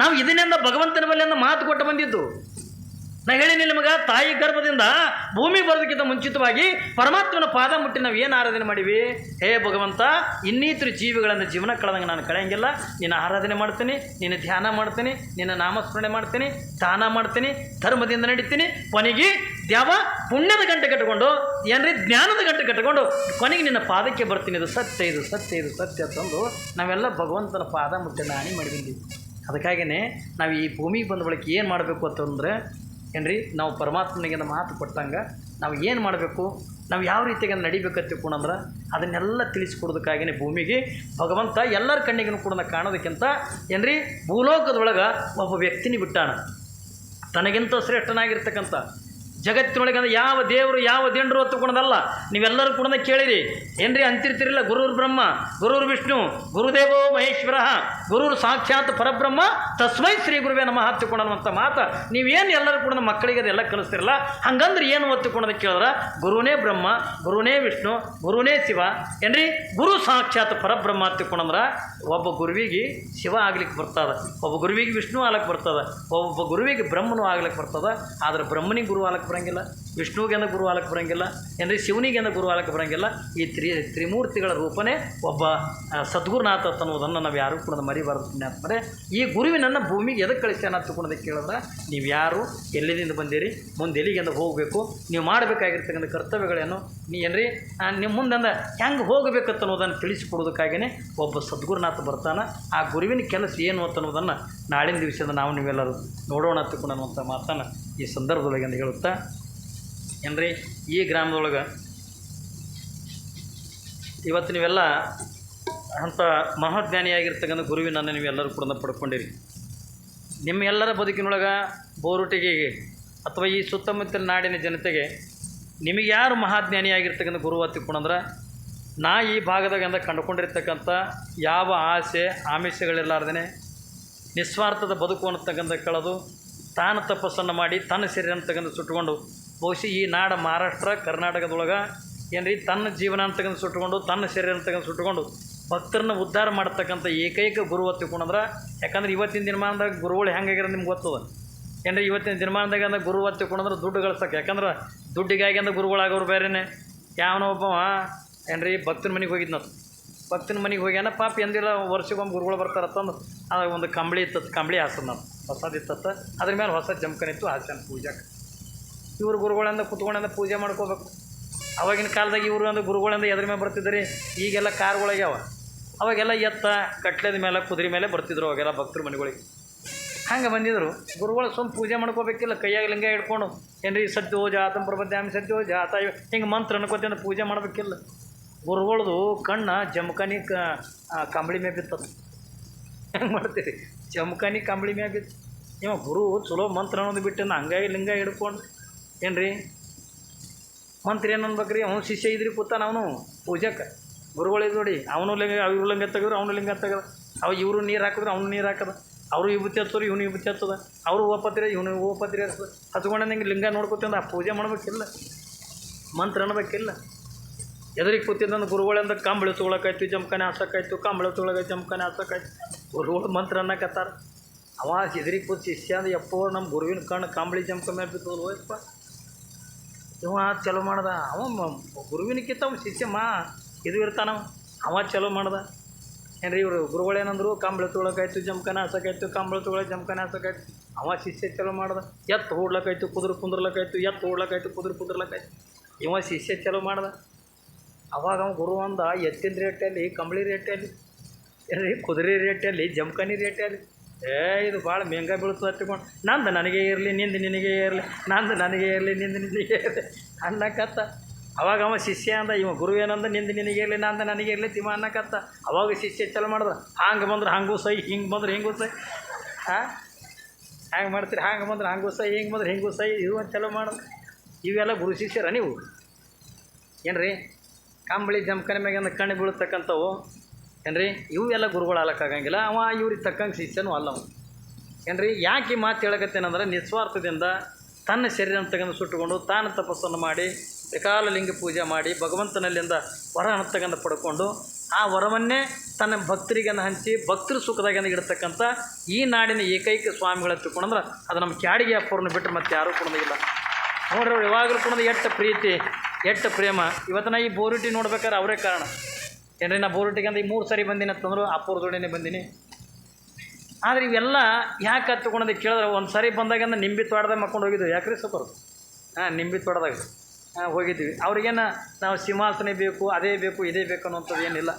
ನಾವು ಇದನ್ನೆಂದ ಭಗವಂತನ ಬಳಿಯಿಂದ ಮಾತು ಕೊಟ್ಟು ಬಂದಿದ್ದು. ನಾ ಹೇಳಿನಿ ನಿಮಗೆ, ತಾಯಿ ಗರ್ಭದಿಂದ ಭೂಮಿ ಬರೋದಕ್ಕಿಂತ ಮುಂಚಿತವಾಗಿ ಪರಮಾತ್ಮನ ಪಾದ ಮುಟ್ಟಿ ನಾವು ಏನು ಆರಾಧನೆ ಮಾಡಿವಿ? ಹೇ ಭಗವಂತ, ಇನ್ನಿತರ ಜೀವಿಗಳನ್ನು ಜೀವನ ಕಳೆದಂಗೆ ನಾನು ಕಳೆಯಂಗಿಲ್ಲ. ನಿನ್ನ ಆರಾಧನೆ ಮಾಡ್ತೀನಿ, ನಿನ್ನ ಧ್ಯಾನ ಮಾಡ್ತೀನಿ, ನಿನ್ನ ನಾಮಸ್ಮರಣೆ ಮಾಡ್ತೀನಿ, ದಾನ ಮಾಡ್ತೀನಿ, ಧರ್ಮದಿಂದ ನಡೀತೀನಿ. ಕೊನೆಗೆ ದ್ಯಾವ ಪುಣ್ಯದ ಗಂಟೆ ಕಟ್ಟಿಕೊಂಡು ಏನ್ರಿ, ಜ್ಞಾನದ ಗಂಟೆ ಕಟ್ಟಿಕೊಂಡು ಕೊನೆಗೆ ನಿನ್ನ ಪಾದಕ್ಕೆ ಬರ್ತೀನಿ. ಇದು ಸತ್ಯ ಇದು ಸತ್ಯ ಇದು ಸತ್ಯ ತಂದು ನಾವೆಲ್ಲ ಭಗವಂತನ ಪಾದ ಮುಟ್ಟಿ ನಾನಿ ಮಾಡಿದ್ದೀವಿ. ಅದಕ್ಕಾಗಿಯೇ ನಾವು ಈ ಭೂಮಿಗೆ ಬಂದ ಬಳಿಕ ಏನು ಮಾಡಬೇಕು ಅಂತಂದ್ರೆ ಏನ್ರಿ? ನಾವು ಪರಮಾತ್ಮನಿಗೆ ಮಾತು ಕೊಟ್ಟಂಗೆ ನಾವು ಏನು ಮಾಡಬೇಕು? ನಾವು ಯಾವ ರೀತಿಯಾಗಿ ನಡಿಬೇಕಂತ ತಿಳ್ಕೊಂಡಂದ್ರೆ ಅದನ್ನೆಲ್ಲ ತಿಳಿಸ್ಕೊಡೋದಕ್ಕಾಗಿಯೇ ಭೂಮಿಗೆ ಭಗವಂತ ಎಲ್ಲರ ಕಣ್ಣಿಗೂ ಕೂಡ ಕಾಣೋದಕ್ಕಿಂತ ಏನ್ರಿ? ಭೂಲೋಕದೊಳಗೆ ಒಬ್ಬ ವ್ಯಕ್ತಿನಿ ಬಿಟ್ಟಾನ. ತನಗಿಂತ ಶ್ರೇಷ್ಠನಾಗಿರ್ತಕ್ಕಂಥ ಜಗತ್ತಿನೊಳಗೆ ಅಂದ್ರೆ ಯಾವ ದೇವರು, ಯಾವ ದಿಂಡರು ಹೊತ್ತು ಕೊಡೋದಲ್ಲ ನೀವೆಲ್ಲರೂ ಕೂಡ ಕೇಳಿರಿ. ಏನ್ರಿ ಅಂತಿರ್ತಿರಲಿಲ್ಲ? ಗುರುರ್ ಬ್ರಹ್ಮ, ಗುರುರ್ ವಿಷ್ಣು, ಗುರುದೇವೋ ಮಹೇಶ್ವರ, ಗುರುರ್ ಸಾಕ್ಷಾತ್ ಪರಬ್ರಹ್ಮ, ತಸ್ಮೈ ಶ್ರೀ ಗುರುವೇ ನಮಃ ಹತ್ತಿಕೊಳ್ಳುವಂಥ ಮಾತು. ನೀವೇನು ಎಲ್ಲರೂ ಕೂಡ ಮಕ್ಕಳಿಗೆ ಅದೆಲ್ಲ ಕಲಿಸ್ತಿರಲ್ಲ? ಹಂಗಂದ್ರೆ ಏನು ಹೊತ್ತುಕೊಂಡೋದಕ್ಕೆ ಕೇಳಿದ್ರೆ? ಗುರುನೇ ಬ್ರಹ್ಮ, ಗುರುನೇ ವಿಷ್ಣು, ಗುರುನೇ ಶಿವ. ಏನ್ರಿ? ಗುರು ಸಾಕ್ಷಾತ್ ಪರಬ್ರಹ್ಮ ಹತ್ತಿಕೊಂಡಂದ್ರೆ ಒಬ್ಬ ಗುರುವಿಗೆ ಶಿವ ಆಗ್ಲಿಕ್ಕೆ ಬರ್ತದ, ಒಬ್ಬ ಗುರುವಿಗೆ ವಿಷ್ಣು ಆಗ್ಲಿಕ್ಕೆ ಬರ್ತದ, ಒಬ್ಬ ಗುರುವಿಗೆ ಬ್ರಹ್ಮನು ಆಗ್ಲಿಕ್ಕೆ ಬರ್ತದ, ಆದ್ರೆ ಬ್ರಹ್ಮನಿಗೆ ಗುರು ಆಗ್ಲಿಕ್ಕೆ ಬರಂಗಿಲ್ಲ ವಿಷ್ಣುವಿಗೆ ಅಂದ ಗುರು ಆಲಕ್ಕೆ ಬರಂಗಿಲ್ಲ, ಏನ್ರಿ ಶಿವನಿಗೆ ಅಂದ ಗುರು ಆಲಕ್ಕೆ ಬರಂಗಿಲ್ಲ, ಈ ತ್ರಿ, ತ್ರಿಮೂರ್ತಿಗಳ ರೂಪನೇ ಒಬ್ಬ ಸದ್ಗುರುನಾಥ ಅನ್ನೋದನ್ನು ನಾವು ಯಾರು ಕೂಡ ಮರಿಬಾರ್ದು ಪುಣ್ಯಾತ್ಮರೆ ಈ ಗುರುವಿನನ್ನು ಭೂಮಿಗೆ ಎದಕ್ಕೆ ಕಳಿಸ್ಯಾನ ತಿಳ್ಕೊಳೋದಕ್ಕೆ ಕೇಳಿದ್ರೆ, ನೀವು ಯಾರು, ಎಲ್ಲಿಂದ ಬಂದಿರಿ, ಮುಂದೆ ಎಲ್ಲಿಗೆಂದ ಹೋಗಬೇಕು, ನೀವು ಮಾಡಬೇಕಾಗಿರ್ತಕ್ಕಂಥ ಕರ್ತವ್ಯಗಳೇನು, ನೀ ಏನ್ರಿ ನಿಮ್ಮ ಮುಂದೆಂದ ಹೆಂಗೆ ಹೋಗಬೇಕಂತ ಅನ್ನೋದನ್ನು ತಿಳಿಸಿಕೊಡೋದಕ್ಕಾಗಿಯೇ ಒಬ್ಬ ಸದ್ಗುರುನಾಥ ಬರ್ತಾನೆ. ಆ ಗುರುವಿನ ಕೆಲಸ ಏನು ಅಂತ ಅನ್ನೋದನ್ನು ನಾಳಿನ ದಿವಸದ ನಾವು ನೀವೆಲ್ಲರೂ ನೋಡೋಣ ತಿಳ್ಕೊಂಡಂಥ ಮಾತನ್ನು ಈ ಸಂದರ್ಭದೊಳಗೆ ಅಂತ ಹೇಳುತ್ತಾ, ಏನ್ರಿ, ಈ ಗ್ರಾಮದೊಳಗೆ ಇವತ್ತು ನೀವೆಲ್ಲ ಅಂಥ ಮಹಾಜ್ಞಾನಿಯಾಗಿರ್ತಕ್ಕಂಥ ಗುರುವಿನನ್ನು ನೀವೆಲ್ಲರೂ ಕೂಡ ಪಡ್ಕೊಂಡಿರಿ. ನಿಮ್ಮ ಎಲ್ಲರ ಬದುಕಿನೊಳಗೆ ಬೋರುಟಿಗೆ ಅಥವಾ ಈ ಸುತ್ತಮುತ್ತಲ ನಾಡಿನ ಜನತೆಗೆ ನಿಮಗೆ ಯಾರು ಮಹಾಜ್ಞಾನಿಯಾಗಿರ್ತಕ್ಕಂಥ ಗುರು ಹತ್ತಿಕೊಂಡಂದ್ರೆ ನಾ ಈ ಭಾಗದಾಗಂದ ಕಂಡುಕೊಂಡಿರ್ತಕ್ಕಂಥ ಯಾವ ಆಸೆ ಆಮಿಷಗಳಿರಲಾರ್ದೇ ನಿಸ್ವಾರ್ಥದ ಬದುಕು ಅನ್ನತಕ್ಕಂಥ ಕಳೆದು ತಾನು ತಪಸ್ಸನ್ನು ಮಾಡಿ ತನ್ನ ಶರೀರನ ತೆಗೆದು ಸುಟ್ಟುಕೊಂಡು ಬಹುಶಃ ಈ ನಾಡ ಮಹಾರಾಷ್ಟ್ರ, ಕರ್ನಾಟಕದೊಳಗೆ ಏನ್ರಿ? ತನ್ನ ಜೀವನ ತೆಗೆದು ಸುಟ್ಟುಕೊಂಡು, ತನ್ನ ಶರೀರ ತೆಗೆದು ಸುಟ್ಟುಕೊಂಡು ಭಕ್ತರನ್ನ ಉದ್ಧಾರ ಮಾಡ್ತಕ್ಕಂಥ ಏಕೈಕ ಗುರು ಹೊತ್ತಿಕೊಂಡಂದ್ರೆ ಯಾಕಂದ್ರೆ ಇವತ್ತಿನ ದಿನಮಾನದಾಗ ಗುರುಗಳು ಹೆಂಗಾಗಿರೋ ನಿಮ್ಗೆ ಗೊತ್ತದ? ಏನ್ರಿ? ಇವತ್ತಿನ ದಿನಮಾನದಾಗ ಅಂದ್ರೆ ಗುರು ಹೊತ್ತಿಕೊಂಡಂದ್ರೆ ದುಡ್ಡು ಗಳಿಸಕ್ಕೆ ಯಾಕಂದ್ರೆ ದುಡ್ಡಿಗಾಗಿ ಅಂದ್ರೆ ಗುರುಗಳಾಗೋರು ಬೇರೆನೆ. ಯಾವನೋ ಒಬ್ಬ ಏನ್ರಿ? ಭಕ್ತನ ಮನೆಗೆ ಹೋಗಿದ್ನತ್. ಭಕ್ತನ ಮನೆಗೆ ಹೋಗ್ಯಾನ ಪಾಪ ಎಂದಿಲ್ಲ, ವರ್ಷಕ್ಕೊಮ್ಮೆ ಗುರುಗಳು ಬರ್ತಾರೆ ತಂದು ಅದು ಒಂದು ಕಂಬಳಿ ಇತ್ತತ್ತು ಕಂಬಳಿ ಹಾಸದ ನಾನು ಹೊಸದು ಇತ್ತತ್ತ ಅದ್ರ ಮೇಲೆ ಹೊಸ ಜಮ್ಕನಿತ್ತು ಹಾಸ್ಯನ ಪೂಜಾಕ್ಕೆ ಇವ್ರು ಗುರುಗಳಿಂದ ಕುತ್ಕೊಂಡಿಂದ ಪೂಜೆ ಮಾಡ್ಕೋಬೇಕು. ಅವಾಗಿನ ಕಾಲದಾಗ ಇವರು ಅಂದ್ರೆ ಗುರುಗಳಿಂದ ಎದ್ರ ಮೇಲೆ ಬರ್ತಿದ್ರಿ ಈಗೆಲ್ಲ ಕಾರ್ಗಳಾಗ್ಯಾವ. ಅವಾಗೆಲ್ಲ ಎತ್ತ, ಕಟ್ಲೆದ ಮೇಲೆ, ಕುದುರೆ ಮೇಲೆ ಬರ್ತಿದ್ರು ಅವಾಗೆಲ್ಲ ಭಕ್ತರ ಮನೆಗಳಿಗೆ. ಹಂಗೆ ಬಂದಿದ್ರು. ಗುರುಗಳು ಸುಮ್ಮ ಪೂಜೆ ಮಾಡ್ಕೋಬೇಕಿಲ್ಲ, ಕೈಯಾಗ ಲಿಂಗ ಹಿಡ್ಕೊಂಡು, ಏನ್ರಿ ಸದ್ಯೋ ಜಾತಂ ಪ್ರಪದ್ಯಾಮಿ ಸದ್ಯೋ ಜಾತ ಆತ ಹಿಂಗೆ ಮಂತ್ರ ಅನ್ಕೋತಿಂದ ಪೂಜೆ ಮಾಡ್ಬೇಕಿಲ್ಲ. ಗುರುಗಳದು ಕಣ್ಣ ಜಮಖಾನಿ ಕಂಬಳಿ ಮ್ಯಾಗ ಬಿತ್ತದ. ಹೆಂಗೆ ಮಾಡ್ತೀರಿ? ಜಮಖಾನಿ ಕಂಬಳಿ ಮ್ಯಾಗ ಬಿತ್ತು ಇವ ಗುರು ಚಲೋ ಮಂತ್ರ ಅನ್ನೋದು ಬಿಟ್ಟು ಹಂಗಾಗಿ ಲಿಂಗ ಹಿಡ್ಕೊಂಡು, ಏನ್ರಿ? ಮಂತ್ರ ಏನು ಅನ್ಬೇಕ್ರಿ? ಅವ್ನು ಶಿಷ್ಯ ಇದ್ರಿ ಕೂತಾನ ಅವನು ಪೂಜಕ್ಕೆ ಗುರುಗಳಿದ್ ನೋಡಿ, ಅವನು ಲಿಂಗ ಇವ್ರು ಲಿಂಗ ತೆಗೆದ್ರು, ಅವನು ಲಿಂಗ ತೆಗೆದ. ಅವ ಇವರು ನೀರು ಹಾಕಿದ್ರೆ, ಅವನು ನೀರು ಹಾಕದ. ಅವರು ವಿಭೂತಿ ಹತ್ತೋರು ಇವನು ವಿಭೂತಿ ಹತ್ತದ ಅವರು ಓಪತ್ರಿ ಇವನು ಓಪತ್ರಿ ಹಚ್ಕೊಂಡ ಹಿಂಗೆ ಲಿಂಗ ನೋಡ್ಕೊತಿಂದ ಆ ಪೂಜೆ ಮಾಡ್ಬೇಕಿಲ್ಲ. ಮಂತ್ರ ಅನ್ಬೇಕಿಲ್ಲ. ಎದುರಿಗೆ ಕೂತಿದ್ದಂದು ಗುರುಗಳಿಂದ ಕಂಬಳಿ ತೊಗೊಳಕಾಯ್ತು ಜಮ್ಕನೆ ಹಾಸಕ್ಕಾಯ್ತು ಕಂಬಳಿ ತೊಗೊಳಕಾಯ್ತು ಜಮ್ಕನೆ ಹಾಸಕ್ಕಾಯ್ತು ಗುರುಗಳು ಮಂತ್ರ ಅನ್ನಕತ್ತಾರ. ಅವ ಎದುರಿಗೆ ಕೂತು ಶಿಷ್ಯ ಅಂದ್ರೆ ಯಪ್ಪೋ ನಮ್ಮ ಗುರುವಿನ ಕಣ್ಣು ಕಂಬಳಿ ಜಮ್ಕ ಮೇಲೆ ಬಿದ್ದು ಹೋಯಪ್ಪ ಇವ ಚಲೋ ಮಾಡ್ದ. ಅವ ಗುರುವಿನಕ್ಕಿಂತ ಅವ ಶಿಷ್ಯ ಮಾ, ಇದು ಇರ್ತಾನವ ಅವ. ಚಲೋ ಮಾಡ್ದ. ಏನ್ರಿ ಇವರು ಗುರುಗಳು ಏನಂದ್ರು ಕಂಬಳ ತೊಗೊಳಕಾಯ್ತು ಜಮ್ಕನ ಹಾಸಕಾಯ್ತು ಕಂಬಳ ತೊಗೊಳಕ್ ಜಮ್ಕನ ಹಾಸಕಾಯ್ತು ಅವ ಶಿಷ್ಯ ಚಲೋ ಮಾಡ್ದ. ಎತ್ತು ಓಡ್ಲಕ್ಕಾಯ್ತು ಕುದ್ರ ಕುಂದ್ರಲಕ್ಕಾಯ್ತು ಎತ್ತು ಓಡ್ಲಕ್ಕಾಯ್ತು ಕುದ್ರ ಕುಂದ್ರಲಕ್ಕಾಯ್ತು ಇವ ಶಿಷ್ಯ ಚಲೋ ಮಾಡ್ದ. ಅವಾಗ ಅವ ಗುರು ಅಂದ ಎತ್ತಿನ ರೇಟಲ್ಲಿ, ಕಂಬಳಿ ರೇಟಲ್ಲಿ, ಏನ್ರಿ ಕುದುರೆ ರೇಟಲ್ಲಿ, ಜಮಖಾನಿ ರೇಟಲ್ಲಿ. ಏ, ಇದು ಭಾಳ ಮೆಂಗ ಬೀಳ್ತದೆ ಹತ್ತಿಕೊಂಡು ನಂದು ನನಗೆ ಇರಲಿ, ನಿಂದು ನಿನಗೆ ಇರಲಿ, ನಂದು ನನಗೆ ಇರಲಿ, ನಿಂದು ನಿನಗೆ ಇರಲಿ ಅನ್ನಕತ್ತ. ಅವಾಗ ಅವ ಶಿಷ್ಯ ಅಂದ, ಇವ ಗುರು ಏನಂದ, ನಿಂದು ನಿನಗೆ ಇರಲಿ, ನಂದು ನನಗೆ ಇರಲಿ ತಿಮ್ಮ ಅನ್ನಕತ್ತ. ಅವಾಗ ಶಿಷ್ಯ ಚಲೋ ಮಾಡ್ದ, ಹಂಗೆ ಬಂದ್ರೆ ಹಂಗೂ ಸೈ, ಹಿಂಗೆ ಬಂದ್ರೆ ಹಿಂಗೂ ಸೈ. ಹಾಂ? ಹ್ಯಾಂಗೆ ಮಾಡ್ತೀರಿ? ಹಂಗೆ ಬಂದ್ರೆ ಹಂಗೂ ಸೈ, ಹಿಂಗೆ ಬಂದ್ರೆ ಹಿಂಗೂ ಸೈ ಅಂತ ಚಲೋ ಮಾಡ್ದೆ. ಇವೆಲ್ಲ ಗುರು ಶಿಷ್ಯರ ನೀವು? ಏನ್ರಿ? ಕಂಬಳಿ ಜಮ್ಕನೆ ಮ್ಯಾಗಿಂದ ಕಣ್ಣು ಬೀಳ್ತಕ್ಕಂಥವು. ಏನ್ರಿ? ಇವು ಎಲ್ಲ ಗುರುಗಳು ಆಲಕ್ಕಾಗಂಗಿಲ್ಲ ಅವ ಇವ್ರಿಗೆ ತಕ್ಕಂಗೆ ಶಿಷ್ಯನೂ ಅಲ್ಲ ಅವ. ಏನ್ರಿ? ಯಾಕೆ ಈ ಮಾತು ಹೇಳಕತ್ತೇನಂದ್ರೆ ನಿಸ್ವಾರ್ಥದಿಂದ ತನ್ನ ಶರೀರ ತಗೊಂಡು ಸುಟ್ಟುಕೊಂಡು ತಾನು ತಪಸ್ಸನ್ನು ಮಾಡಿ ಲಿಂಗ ಪೂಜೆ ಮಾಡಿ, ಭಗವಂತನಲ್ಲಿಂದ ವರ ತಗೊಂಡು ಪಡ್ಕೊಂಡು ಆ ವರವನ್ನೇ ತನ್ನ ಭಕ್ತರಿಗನ್ನು ಹಂಚಿ, ಭಕ್ತರ ಸುಖದಾಗಂದ ಇಡ್ತಕ್ಕಂಥ ಈ ನಾಡಿನ ಏಕೈಕ ಸ್ವಾಮಿಗಳ ತಿಳ್ಕೊಂಡ್ರೆ ಅದು ನಮ್ಮ ಕ್ಯಾಡಿಗೆ ಅಪ್ಪವ್ರನ್ನ ಬಿಟ್ಟರೆ ಮತ್ತೆ ಯಾರೂ ಕೊಡೋದಿಲ್ಲ ನೋಡ್ರಿ ಅವ್ರು ಯಾವಾಗಲೂ ಕೊಡೋದು ಎಷ್ಟು ಪ್ರೀತಿ. ಎಷ್ಟು ಪ್ರೇಮ. ಇವತ್ತು ನಾ ಈ ಬೋರುಟಿ ನೋಡ್ಬೇಕಾದ್ರೆ ಅವರೇ ಕಾರಣ. ಏನ್ರಿ, ನಾ ಬೋರುಟಿಗೆ ಅಂದ್ರೆ ಈ ಮೂರು ಸರಿ ಬಂದಿನ ಅಂತಂದ್ರು ಅಪ್ಪುರ ಜೋಡಿನೇ ಬಂದೀನಿ. ಆದರೆ ಇವೆಲ್ಲ ಯಾಕೆ ಹತ್ಕೊಂಡೋದು ಕೇಳಿದ್ರೆ ಒಂದು ಸಾರಿ ಬಂದಾಗಂದ್ರೆ ನಿಂಬಿ ತೋಟದಾಗ ಮಕ್ಕೊಂಡು ಹೋಗಿದ್ವಿ. ಯಾಕ್ರಿ ಸಪರು? ಹಾಂ, ನಿಂಬಿ ತೋಟದಾಗ. ಹೋಗಿದ್ವಿ. ಅವ್ರಿಗೇನು ನಾವು ಸಿಂಹಾಸನೆ ಬೇಕು, ಅದೇ ಬೇಕು, ಇದೇ ಬೇಕು ಅನ್ನೋಂಥದ್ದು ಏನಿಲ್ಲ.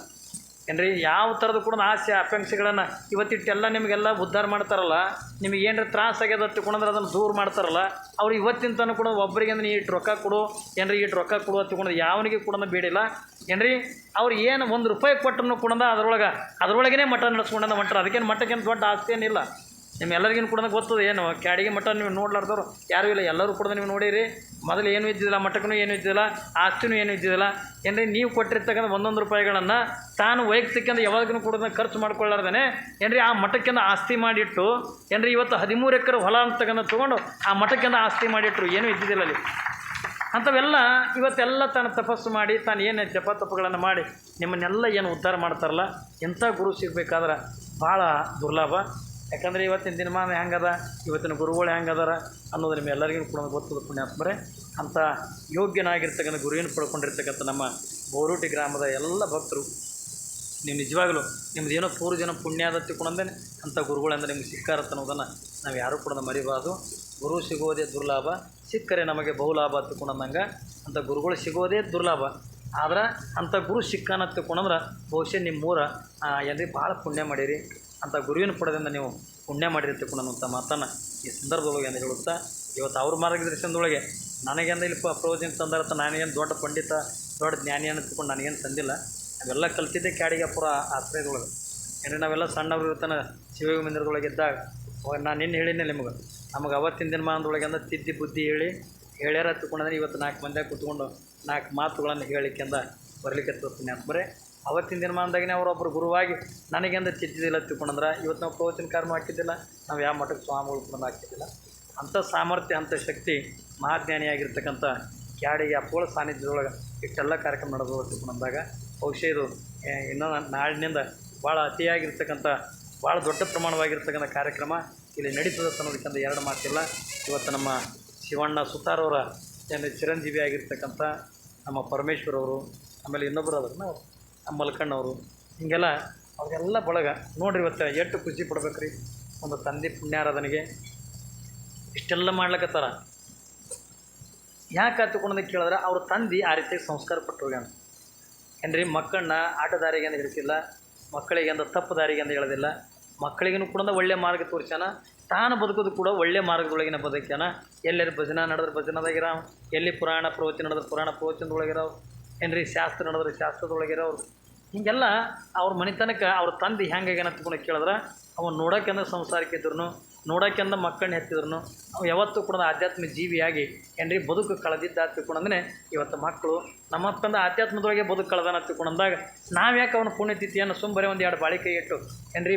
ಏನ್ರಿ? ಯಾವ ಥರದ ಕೂಡ ಆಸೆ, ಆಕಾಂಕ್ಷೆಗಳನ್ನು ಇವತ್ತಿಟ್ಟೆಲ್ಲ ನಿಮಗೆಲ್ಲ ಉದ್ಧಾರ ಮಾಡ್ತಾರಲ್ಲ, ನಿಮಗೆ ಏನರ ತ್ರಾಸ ಆಗ್ಯದ ತಿಳ್ಕೊಂಡ್ರೆ ಅದನ್ನು ದೂರ ಮಾಡ್ತಾರಲ್ಲ, ಅವ್ರು ಇವತ್ತಿನ ತನಕ ಕೂಡ ಒಬ್ಬರಿಗೆ ಅಂದ್ರೆ ಇಟ್ಟು ರೊಕ್ಕ ಕೊಡು, ಏನ್ರಿ ಇಟ್ಟು ರೊಕ್ಕ ಕೊಡು ತಿಳ್ಕೊಂಡ್ರೆ ಯಾವನಿಗೆ ಕೂಡ ಬೇಡಿಲ್ಲ. ಏನ್ರಿ? ಅವ್ರು ಏನು ಒಂದು ರೂಪಾಯಿ ಕೊಟ್ಟರು ಕೂಡ ಅದ್ರೊಳಗೆ, ಅದ್ರೊಳಗೇನೆ ಮಠ ನಡೆಸ್ಕೊಂಡ ಹೊಂಟ್ರ. ಅದಕ್ಕೇನು ಮಠಕ್ಕೇನು ದೊಡ್ಡ ಆಸ್ತಿ ಏನಿಲ್ಲ ನಿಮ್ಮ ಎಲ್ಲರಿಗೂ ಕೂಡ ಗೊತ್ತದ ಏನು? ಕ್ಯಾಡಿಗೆ ಮಠ ನೀವು ನೋಡ್ಲಾರ್ದವ್ರು ಯಾರೂ ಇಲ್ಲ. ಎಲ್ಲರೂ ಕೂಡ ನೀವು ನೋಡಿರಿ. ಮೊದಲು ಏನು ಇದ್ದಿಲ್ಲ ಮಠಕ್ಕೂ ಏನು ಇದ್ದಿಲ್ಲ ಆಸ್ತಿನೂ ಏನು ಇದ್ದಿಲ್ಲ ಏನ್ರಿ, ನೀವು ಕೊಟ್ಟಿರ್ತಕ್ಕಂಥ ಒಂದೊಂದು ರೂಪಾಯಿಗಳನ್ನು ತಾನು ವೈಯಕ್ತಿಕ ಯಾವಾಗೂ ಕೂಡ ಖರ್ಚು ಮಾಡ್ಕೊಳ್ಳಾರ್ದೇ ಏನ್ರಿ, ಆ ಮಠಕ್ಕಿಂತ ಆಸ್ತಿ ಮಾಡಿಟ್ಟು, ಏನ್ರಿ, ಇವತ್ತು ಹದಿಮೂರು ಎಕರೆ ಹೊಲ ಅಂತಕ್ಕಂಥ ತೊಗೊಂಡು ಆ ಮಠಕ್ಕಿಂತ ಆಸ್ತಿ ಮಾಡಿಟ್ರು, ಏನೂ ಇದ್ದಿದ್ದಿಲ್ಲ ಅಲ್ಲಿ. ಅಂಥವೆಲ್ಲ ಇವತ್ತೆಲ್ಲ ತಾನು ತಪಸ್ಸು ಮಾಡಿ, ತಾನು ಏನು ಜಪ ತಪಗಳನ್ನು ಮಾಡಿ, ನಿಮ್ಮನ್ನೆಲ್ಲ ಏನು ಉದ್ಧಾರ ಮಾಡ್ತಾರಲ್ಲ? ಎಂಥ ಗುರು ಸಿಗಬೇಕಾದ್ರೆ ಭಾಳ ದುರ್ಲಭ. ಯಾಕಂದರೆ ಇವತ್ತಿನ ದಿನಮಾನ ಹೆಂಗದ, ಇವತ್ತಿನ ಗುರುಗಳು ಹೆಂಗದಾರ ಅನ್ನೋದು ನಿಮ್ಮೆಲ್ಲರಿಗೂ ಕೂಡ ಗೊತ್ತದ ಪುಣ್ಯಾತ್ಮರೇ ಅಂಥ ಯೋಗ್ಯನಾಗಿರ್ತಕ್ಕಂಥ ಗುರುವಿನ ಪಡ್ಕೊಂಡಿರ್ತಕ್ಕಂಥ ನಮ್ಮ ಬೋರೂಟಿ ಗ್ರಾಮದ ಎಲ್ಲ ಭಕ್ತರು, ನೀವು ನಿಜವಾಗಲೂ ನಿಮ್ದು ಏನೋ ಪೂರ್ವ ಜನ ಪುಣ್ಯ ಆದ ಅಂಥ ಗುರುಗಳಿಂದ ನಿಮ್ಗೆ ಸಿಕ್ಕಾರತ್ತ ಅನ್ನೋದನ್ನು ನಾವು ಯಾರೂ ಕೂಡ ಮರಿಬಾರ್ದು. ಗುರು ಸಿಗೋದೇ ದುರ್ಲಾಭ, ಸಿಕ್ಕರೆ ನಮಗೆ ಬಹುಲಾಭ ತಿಳ್ಕೊಂಡಂಗೆ ಅಂಥ ಗುರುಗಳು ಸಿಗೋದೇ ದುರ್ಲಾಭ. ಆದ್ರೆ ಅಂಥ ಗುರು ಸಿಕ್ಕಾನ ತಿಳ್ಕೊಂಡಂದ್ರೆ ಬಹುಶಃ ನಿಮ್ಮೂರ ಎಲ್ಲರಿಗೆ ಭಾಳ ಪುಣ್ಯ ಮಾಡೀರಿ. ಅಂಥ ಗುರುವಿನ ಪಡೆದಿಂದ ನೀವು ಪುಣ್ಯ ಮಾಡಿರ್ತೀವಿ ಅನ್ನುವಂಥ ಮಾತನ್ನು ಈ ಸಂದರ್ಭದೊಳಗೆ ಎಂದು ಹೇಳುತ್ತಾ, ಇವತ್ತು ಅವ್ರ ಮಾರ್ಗದರ್ಶನದೊಳಗೆ ನನಗೆಂದ ಇಲ್ಲಿ ಪ್ರವಚನ ತಂದರತ್ತ ನಾನೇನು ದೊಡ್ಡ ಪಂಡಿತ, ದೊಡ್ಡ ಜ್ಞಾನಿ ಅನ್ನಿಸ್ಕೊಂಡು ನನಗೇನು ತಂದಿಲ್ಲ. ಅವೆಲ್ಲ ಕಲ್ತಿದ್ದೆ ಕ್ಯಾಡಿಗಾಪುರ ಆಶ್ರಯದೊಳಗೆ. ಏನ್ರಿ ನಾವೆಲ್ಲ ಸಣ್ಣವ್ರು ಇರ್ತಾನೆ ಶಿವಯೋಗ ಮಂದಿರದೊಳಗೆ ಇದ್ದಾಗ ನಾನು ನಿನ್ನೆ ಹೇಳಿದ್ದೆ ನಿಮಗೆ, ನಮಗೆ ಅವತ್ತಿನ ದಿನಮಾನದೊಳಗೆ ಅಂದ್ರೆ ತಿದ್ದಿ ಬುದ್ಧಿ ಹೇಳಿ, ಹೇಳ್ಯಾರ ತಿಳ್ಕೊಂಡ್ರೆ ಇವತ್ತು ನಾಲ್ಕು ಮಂದಿಯಾಗ ಕೂತ್ಕೊಂಡು ನಾಲ್ಕು ಮಾತುಗಳನ್ನು ಹೇಳಿಕೆಂದ ಬರಲಿಕ್ಕೆ ತೋರ್ತೀನಿ ಅಂತ. ಬರೀ ಅವತ್ತಿನ ದಿನಮಾನದಾಗನೇ ಅವರೊಬ್ಬರು ಗುರುವಾಗಿ ನನಗೆಂದ ತಿದ್ದಿದ್ದಿಲ್ಲ ತಿಳ್ಕೊಂಡ್ರೆ ಇವತ್ತು ನಾವು ಪ್ರವಚನ ಕಾರ್ಯ ಹಾಕಿದ್ದಿಲ್ಲ, ನಾವು ಯಾವ ಮಠಕ್ಕೆ ಸ್ವಾಮಿಗಳು ಕೂಡ ಹಾಕಿದ್ದಿಲ್ಲ. ಅಂಥ ಸಾಮರ್ಥ್ಯ, ಅಂಥ ಶಕ್ತಿ ಮಹಾಜ್ಞಾನಿಯಾಗಿರ್ತಕ್ಕಂಥ ಕ್ಯಾಡಿಗೆ ಅಪ್ಪೋಳ ಸಾನ್ನಿಧ್ಯದೊಳಗೆ ಇಷ್ಟೆಲ್ಲ ಕಾರ್ಯಕ್ರಮ ನಡೆದು ತಿಳ್ಕೊಂಡಾಗ ಬಹುಶಃ ಇದು ಇನ್ನೊಂದು ನಾಡಿನಿಂದ ಭಾಳ ಅತಿಯಾಗಿರ್ತಕ್ಕಂಥ, ಭಾಳ ದೊಡ್ಡ ಪ್ರಮಾಣವಾಗಿರ್ತಕ್ಕಂಥ ಕಾರ್ಯಕ್ರಮ ಇಲ್ಲಿ ನಡೀತದೆ ಅನ್ನೋದಕ್ಕಿಂತ ಎರಡು ಮಾತಿಲ್ಲ. ಇವತ್ತು ನಮ್ಮ ಶಿವಣ್ಣ ಸುತಾರವರ ಏನು ಚಿರಂಜೀವಿ ಆಗಿರ್ತಕ್ಕಂಥ ನಮ್ಮ ಪರಮೇಶ್ವರವರು ಆಮೇಲೆ ಇನ್ನೊಬ್ಬರು ಅದನ್ನು ಮಲ್ಕಣ್ಣವರು ಹೀಗೆಲ್ಲ ಅವ್ರಿಗೆಲ್ಲ ಬಳಗ. ನೋಡ್ರಿ ಇವತ್ತು ಎಷ್ಟು ಖುಷಿ ರೀ ಒಂದು ತಂದೆ ಪುಣ್ಯಾರಾಧನೆಗೆ. ಇಷ್ಟೆಲ್ಲ ಮಾಡ್ಲಕತ್ತಾರ. ಯಾಕೆ ಹತ್ತುಕೊಂಡಂತ ಕೇಳಿದ್ರೆ ಅವ್ರ ತಂದೆ ಆ ರೀತಿಯಾಗಿ ಸಂಸ್ಕಾರ ಪಟ್ಟು ಹೋಗ್ಯಾನ ಏನ್ರಿ ಮಕ್ಕಳನ್ನ ಆಟ ದಾರಿಗೆ ಅಂತ ಹಿಡಿಸಿಲ್ಲ ಮಕ್ಕಳಿಗೆ ಅಂದ ತಪ್ಪು ದಾರಿಗೆ ಅಂತ ಹೇಳೋದಿಲ್ಲ. ಮಕ್ಕಳಿಗೂ ಕೂಡ ಒಳ್ಳೆ ಮಾರ್ಗ ತೋರಿಸ್ಯಾನ. ತಾನು ಬದುಕೋದು ಕೂಡ ಒಳ್ಳೆ ಮಾರ್ಗದೊಳಗಿನ ಬದುಕ್ಯಾನ. ಎಲ್ಲೆಲ್ಲಿ ಭಜನ ನಡೆದ್ರೆ ಭಜನದಾಗಿರೋ ಎಲ್ಲಿ ಪುರಾಣ ಪ್ರವಚನ ನಡೆದ್ರೆ ಪುರಾಣ ಪ್ರವಚನದೊಳಗಿರಾವ್. ಏನ್ರಿ ಶಾಸ್ತ್ರ ನಡೆದ್ರೆ? ಶಾಸ್ತ್ರದೊಳಗಿರೋರು. ಹೀಗೆಲ್ಲ ಅವ್ರ ಮನೆತನಕ್ಕೆ ಅವ್ರ ತಂದೆ ಹೆಂಗಾಗ್ಯಾನ ಅಂತ ಕೇಳಿದ್ರೆ. ಅವನು ಅಂದ್ರೆ ಸಂಸಾರಕ್ಕೆ ಇದ್ರು ನೋಡೋಕೆಂದ ಮಕ್ಕಳನ್ನ ಹೆತ್ತಿದ್ರು ನಾವು ಯಾವತ್ತೂ ಕೂಡ ಆಧ್ಯಾತ್ಮಿಕ ಜೀವಿಯಾಗಿ ಏನ್ರಿ ಬದುಕು ಕಳೆದಿದ್ದ ತಿಳ್ಕೊಂಡಂದ್ರೆ ಇವತ್ತು ಮಕ್ಕಳು ನಮ್ಮಪ್ಪಂದ ಆಧ್ಯಾತ್ಮದೊಳಗೆ ಬದುಕು ಕಳೆದಾನ ತಿಳ್ಕೊಂಡಂದಾಗ ನಾವು ಯಾಕೆ ಅವನ ಪುಣ್ಯತಿಥಿಯನ್ನು ಸುಂಬರೇ ಬರೀ ಒಂದು ಎರಡು ಬಾಳಿಕೆ ಇಟ್ಟು, ಏನ್ರಿ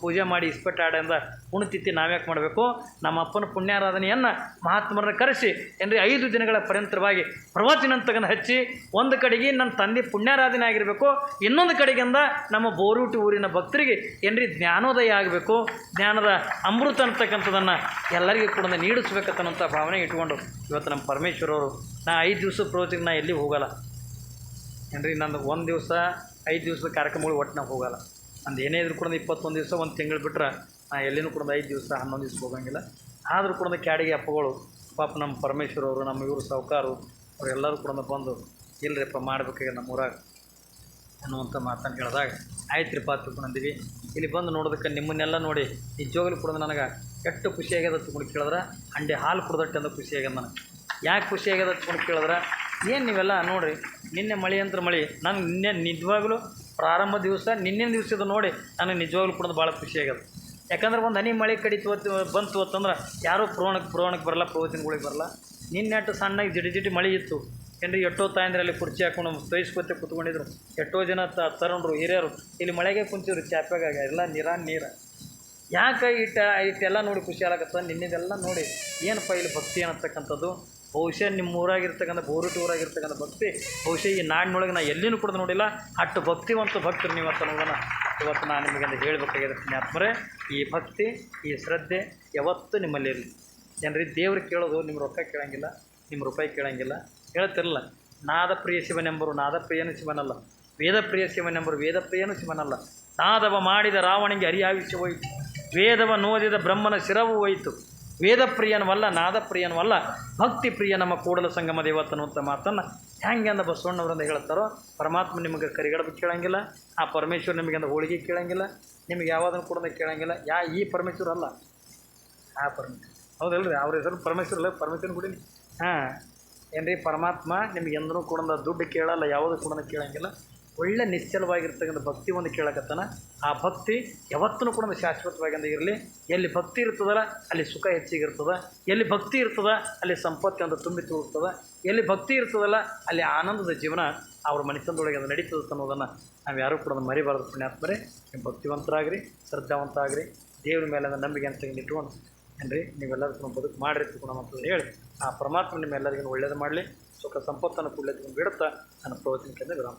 ಪೂಜೆ ಮಾಡಿ ಇಸ್ಪೆಟ್ ಆಡಂದ ಪುಣ್ಯತಿಥಿ ನಾವ್ಯಾಕೆ ಮಾಡಬೇಕು? ನಮ್ಮ ಅಪ್ಪನ ಪುಣ್ಯಾರಾಧನೆಯನ್ನು ಮಹಾತ್ಮರನ್ನ ಕರೆಸಿ, ಏನ್ರಿ ಐದು ದಿನಗಳ ಪರ್ಯಂತರವಾಗಿ ಪ್ರವಚನ ತಗೊಂಡು ಹಚ್ಚಿ, ಒಂದು ಕಡೆಗೆ ನನ್ನ ತಂದೆ ಪುಣ್ಯಾರಾಧನೆ ಆಗಿರಬೇಕು, ಇನ್ನೊಂದು ಕಡೆಗಿಂದ ನಮ್ಮ ಬೋರೂಟಿ ಊರಿನ ಭಕ್ತರಿಗೆ, ಏನ್ರಿ ಜ್ಞಾನೋದಯ ಆಗಬೇಕು, ಜ್ಞಾನದ ಅಮೃತ ಅಂತಕ್ಕಂಥದ್ದನ್ನು ಎಲ್ಲರಿಗೂ ಕೂಡ ನೀಡಿಸ್ಬೇಕಂತನಂಥ ಭಾವನೆ ಇಟ್ಕೊಂಡು ಇವತ್ತು ನಮ್ಮ ಪರಮೇಶ್ವರ ಅವರು ನಾ ಐದು ದಿವಸ ಪ್ರವೃತ್ತಿಗೆ ನಾ ಎಲ್ಲಿ ಹೋಗಲ್ಲ. ಏನ್ರಿ, ನಂದು ಒಂದು ದಿವಸ, ಐದು ದಿವಸದ ಕಾರ್ಯಕ್ರಮಗಳು ಒಟ್ಟು ನಾವು ಹೋಗಲ್ಲ. ನಂದು ಏನೇ ಇದ್ರೂ ಕೂಡ ಇಪ್ಪತ್ತೊಂದು ದಿವಸ ಒಂದು ತಿಂಗಳು ಬಿಟ್ಟರೆ ನಾ ಎಲ್ಲಿನೂ ಕೂಡ ಐದು ದಿವಸ, ಹನ್ನೊಂದು ದಿವಸ ಹೋಗಂಗಿಲ್ಲ. ಆದರೂ ಕೂಡ ಕ್ಯಾಡಿಗೆ ಅಪ್ಪಗಳು, ಪಾಪ ನಮ್ಮ ಪರಮೇಶ್ವರ ಅವರು ನಮ್ಮ ಇವರು ಸಾವುಕಾರು, ಅವರೆಲ್ಲರೂ ಕೂಡ ಬಂದು ಇಲ್ಲರಿಪ್ಪ ಮಾಡಬೇಕಾಗಿ ನಮ್ಮ ಊರಾಗ ಅನ್ನುವಂಥ ಮಾತನ್ನು ಹೇಳಿದಾಗ ಆಯ್ತು ರೀ ತಿಳ್ಕೊಂಡಂದೀವಿ ಇಲ್ಲಿ ಬಂದು ನೋಡೋದಕ್ಕೆ ನಿಮ್ಮನ್ನೆಲ್ಲ ನೋಡಿ ನಿಜವಾಗ್ಲೂ ಕೂಡ ನನಗೆ ಎಷ್ಟು ಖುಷಿಯಾಗ್ಯದ ತಿಳ್ಕೊಂಡು ಕೇಳಿದ್ರೆ, ಹಂಡೆ ಹಾಲು ಕುಡ್ದಟ್ಟೆ ಅಂತ ಖುಷಿಯಾಗ್ಯದ ನನಗೆ. ಯಾಕೆ ಖುಷಿಯಾಗ್ಯದ ತಗೊಂಡು ಕೇಳಿದ್ರೆ, ಏನು ನೀವೆಲ್ಲ ನೋಡಿರಿ ನಿನ್ನೆ ಮಳೆ ಅಂತ ಮಳೆ, ನನಗೆ ನಿನ್ನೆ ನಿಜವಾಗ್ಲೂ ಪ್ರಾರಂಭ ದಿವಸ, ನಿನ್ನೆ ದಿವಸದ ನೋಡಿ ನನಗೆ ನಿಜವಾಗ್ಲೂ ಕೂಡ ಭಾಳ ಖುಷಿಯಾಗ್ಯದ ಯಾಕಂದ್ರೆ ಒಂದು ಹನಿ ಮಳೆ ಕಡಿತು ಬಂತು ಅಂತಂದ್ರೆ ಯಾರೂ ಪ್ರೋಣಕ್ಕೆ ಪ್ರೋಣಕ್ಕೆ ಬರಲ್ಲ ಪ್ರವಚನಗಳಿಗೆ ಬರಲ್ಲ. ನಿನ್ನೆ ಅಟ್ಟು ಸಣ್ಣಗೆ ಜಿಡಿ ಜಿಡಿ ಮಳೆ ಇತ್ತು. ಏನ್ರಿ ಎಷ್ಟೋ ತಾಯಂದ್ರೆ ಅಲ್ಲಿ ಕುರ್ಚಿ ಹಾಕೊಂಡು ಸಹಿಸ್ಕೊತೆ ಕೂತ್ಕೊಂಡಿದ್ರು. ಎಷ್ಟೋ ಜನ ತ, ತರುಣರು, ಹಿರಿಯರು. ಇಲ್ಲಿ ಮಳೆಗೆ ಕುಂತಿದ್ರು ಚಾಪ್ಯಾಗ ಎಲ್ಲ ನೀರ ನೀರ. ಯಾಕೆ ಇಟ್ಟ, ಇಟ್ಟೆಲ್ಲ ನೋಡಿ ಖುಷಿ ಆಗತ್ತ ನಿನ್ನೆದೆಲ್ಲ ನೋಡಿ ಏನಪ್ಪ ಇಲ್ಲಿ ಭಕ್ತಿ ಅನ್ನತಕ್ಕಂಥದ್ದು? ಬಹುಶಃ ನಿಮ್ಮ ಊರಾಗಿರ್ತಕ್ಕಂಥ ಬೋರುಟಿ ಊರಾಗಿರ್ತಕ್ಕಂಥ ಭಕ್ತಿ. ಬಹುಶಃ ಈ ನಾಡಿನೊಳಗೆ ನಾ ಎಲ್ಲಿನೂ ಕೂಡ ನೋಡಿಲ್ಲ. ಅಷ್ಟು ಭಕ್ತಿವಂತ ಭಕ್ತರು ನೀವು ಅಂತ ನೋಡೋಣ. ಇವತ್ತು ನಾನು ನಿಮಗೆ ಅಂತ ಹೇಳಬೇಕಾಗಿದೆ ಪುಣ್ಯಾತ್ಮರೇ, ಈ ಭಕ್ತಿ, ಈ ಶ್ರದ್ಧೆ ಯಾವತ್ತೂ ನಿಮ್ಮಲ್ಲಿ ಇರಲಿ. ಜನರಿ ದೇವ್ರು ಕೇಳೋದು, ನಿಮ್ಮ ರೊಕ್ಕ ಕೇಳೋಂಗಿಲ್ಲ, ನಿಮ್ಮ ರೂಪಾಯಿ ಕೇಳಂಗಿಲ್ಲ. ಹೇಳ್ತಿರಲ್ಲ ನಾದ ಪ್ರಿಯ ಶಿವನೆಂಬರು ನಾದ ಪ್ರಿಯನು ಶಿವನಲ್ಲ. ವೇದ ಪ್ರಿಯ ಶಿವನೆಂಬರು ವೇದ ಪ್ರಿಯನು ಶಿವನಲ್ಲ. ನಾದವ ಮಾಡಿದ ರಾವಣಿಗೆ ಅರಿಯಾವಿಸಿ ಹೋಯಿತು. ವೇದವ ನೋದಿದ ಬ್ರಹ್ಮನ ಶಿರವು ಹೋಯಿತು. ವೇದ ಪ್ರಿಯನವಲ್ಲ ನಾದ ಪ್ರಿಯನವಲ್ಲ ಭಕ್ತಿ ಪ್ರಿಯ ನಮ್ಮ ಕೂಡಲ ಸಂಗಮ ದೇವತನು ಅಂತ ಮಾತನ್ನು ಹೆಂಗೆ ಅಂದ ಬಸವಣ್ಣವರಿಂದ ಹೇಳ್ತಾರೋ, ಪರಮಾತ್ಮ ನಿಮಗೆ ಕರಿಗಡಬು ಕೇಳಂಗಿಲ್ಲ, ಆ ಪರಮೇಶ್ವರ ನಿಮಗೆ ಅಂದ ಹೋಳಿಗೆ ಕೇಳಂಗಿಲ್ಲ, ನಿಮಗೆ ಯಾವಾದನ್ನು ಕೂಡ ಕೇಳಂಗಿಲ್ಲ, ಯಾ ಈ ಪರಮೇಶ್ವರ ಅಲ್ಲ. ಆ ಪರಮೇಶ್ವರ. ಹೌದಲ್ರಿ, ಅವ್ರ ಹೆಸರು ಪರಮೇಶ್ವರ ಅಲ್ಲ, ಪರಮೇಶ್ವರನ ಗುಡಿ ಹಾಂ. ಏನ್ರಿ ಪರಮಾತ್ಮ ನಿಮ್ಗೆ ಎಂದೂ ಕೂಡ ದುಡ್ಡು ಕೇಳಲ್ಲ, ಯಾವುದು ಕೂಡ ಕೇಳಂಗಿಲ್ಲ. ಒಳ್ಳೆ ನಿಶ್ಚಲವಾಗಿರ್ತಕ್ಕಂಥ ಭಕ್ತಿ ಒಂದು ಕೇಳಕತ್ತಾನ. ಆ ಭಕ್ತಿ ಯಾವತ್ತೂ ಕೂಡ ಶಾಶ್ವತವಾಗಿ ಇರಲಿ. ಎಲ್ಲಿ ಭಕ್ತಿ ಇರ್ತದಲ್ಲ, ಅಲ್ಲಿ ಸುಖ ಹೆಚ್ಚಿಗಿರ್ತದ. ಎಲ್ಲಿ ಭಕ್ತಿ ಇರ್ತದ, ಅಲ್ಲಿ ಸಂಪತ್ತಿ ಅಂತ ತುಂಬಿ ತುಳುಕ್ತದ ಎಲ್ಲಿ ಭಕ್ತಿ ಇರ್ತದಲ್ಲ, ಅಲ್ಲಿ ಆನಂದದ ಜೀವನ ಅವ್ರ ಮನೆತನದೊಳಗೆ ಅದು ನಡೀತದೆ ಅನ್ನೋದನ್ನು ನಾವು ಯಾರೂ ಕೂಡ ಮರಿಬಾರದು ಮರಿಬಾರ್ದು ಪುಣ್ಯಾತ್ಮರೇ. ನೀವು ಭಕ್ತಿವಂತರಾಗ್ರಿ ಶ್ರದ್ಧಾವಂತ ಆಗ್ರಿ ದೇವ್ರ ಮೇಲೆ ನಂಬಿಕೆ ಅಂತ ಇಟ್ಕೊಂಡು ಏನ್ರಿ ನೀವೆಲ್ಲರೂ ಬದುಕು ಮಾಡಿರಿ ಕೂಡ ಅಂತ ಹೇಳಿ. ಆ ಪರಮಾತ್ಮ ನಿಮ್ಮೆಲ್ಲರಿಗೂ ಒಳ್ಳೇದು ಮಾಡಲಿ. ಸುಖ ಸಂಪತ್ತನ್ನು ಕೂಡಲೇ ಬಿಡುತ್ತಾ ನನ್ನ ಪ್ರವಚನಕ್ಕೆ ವಿರಾಮ.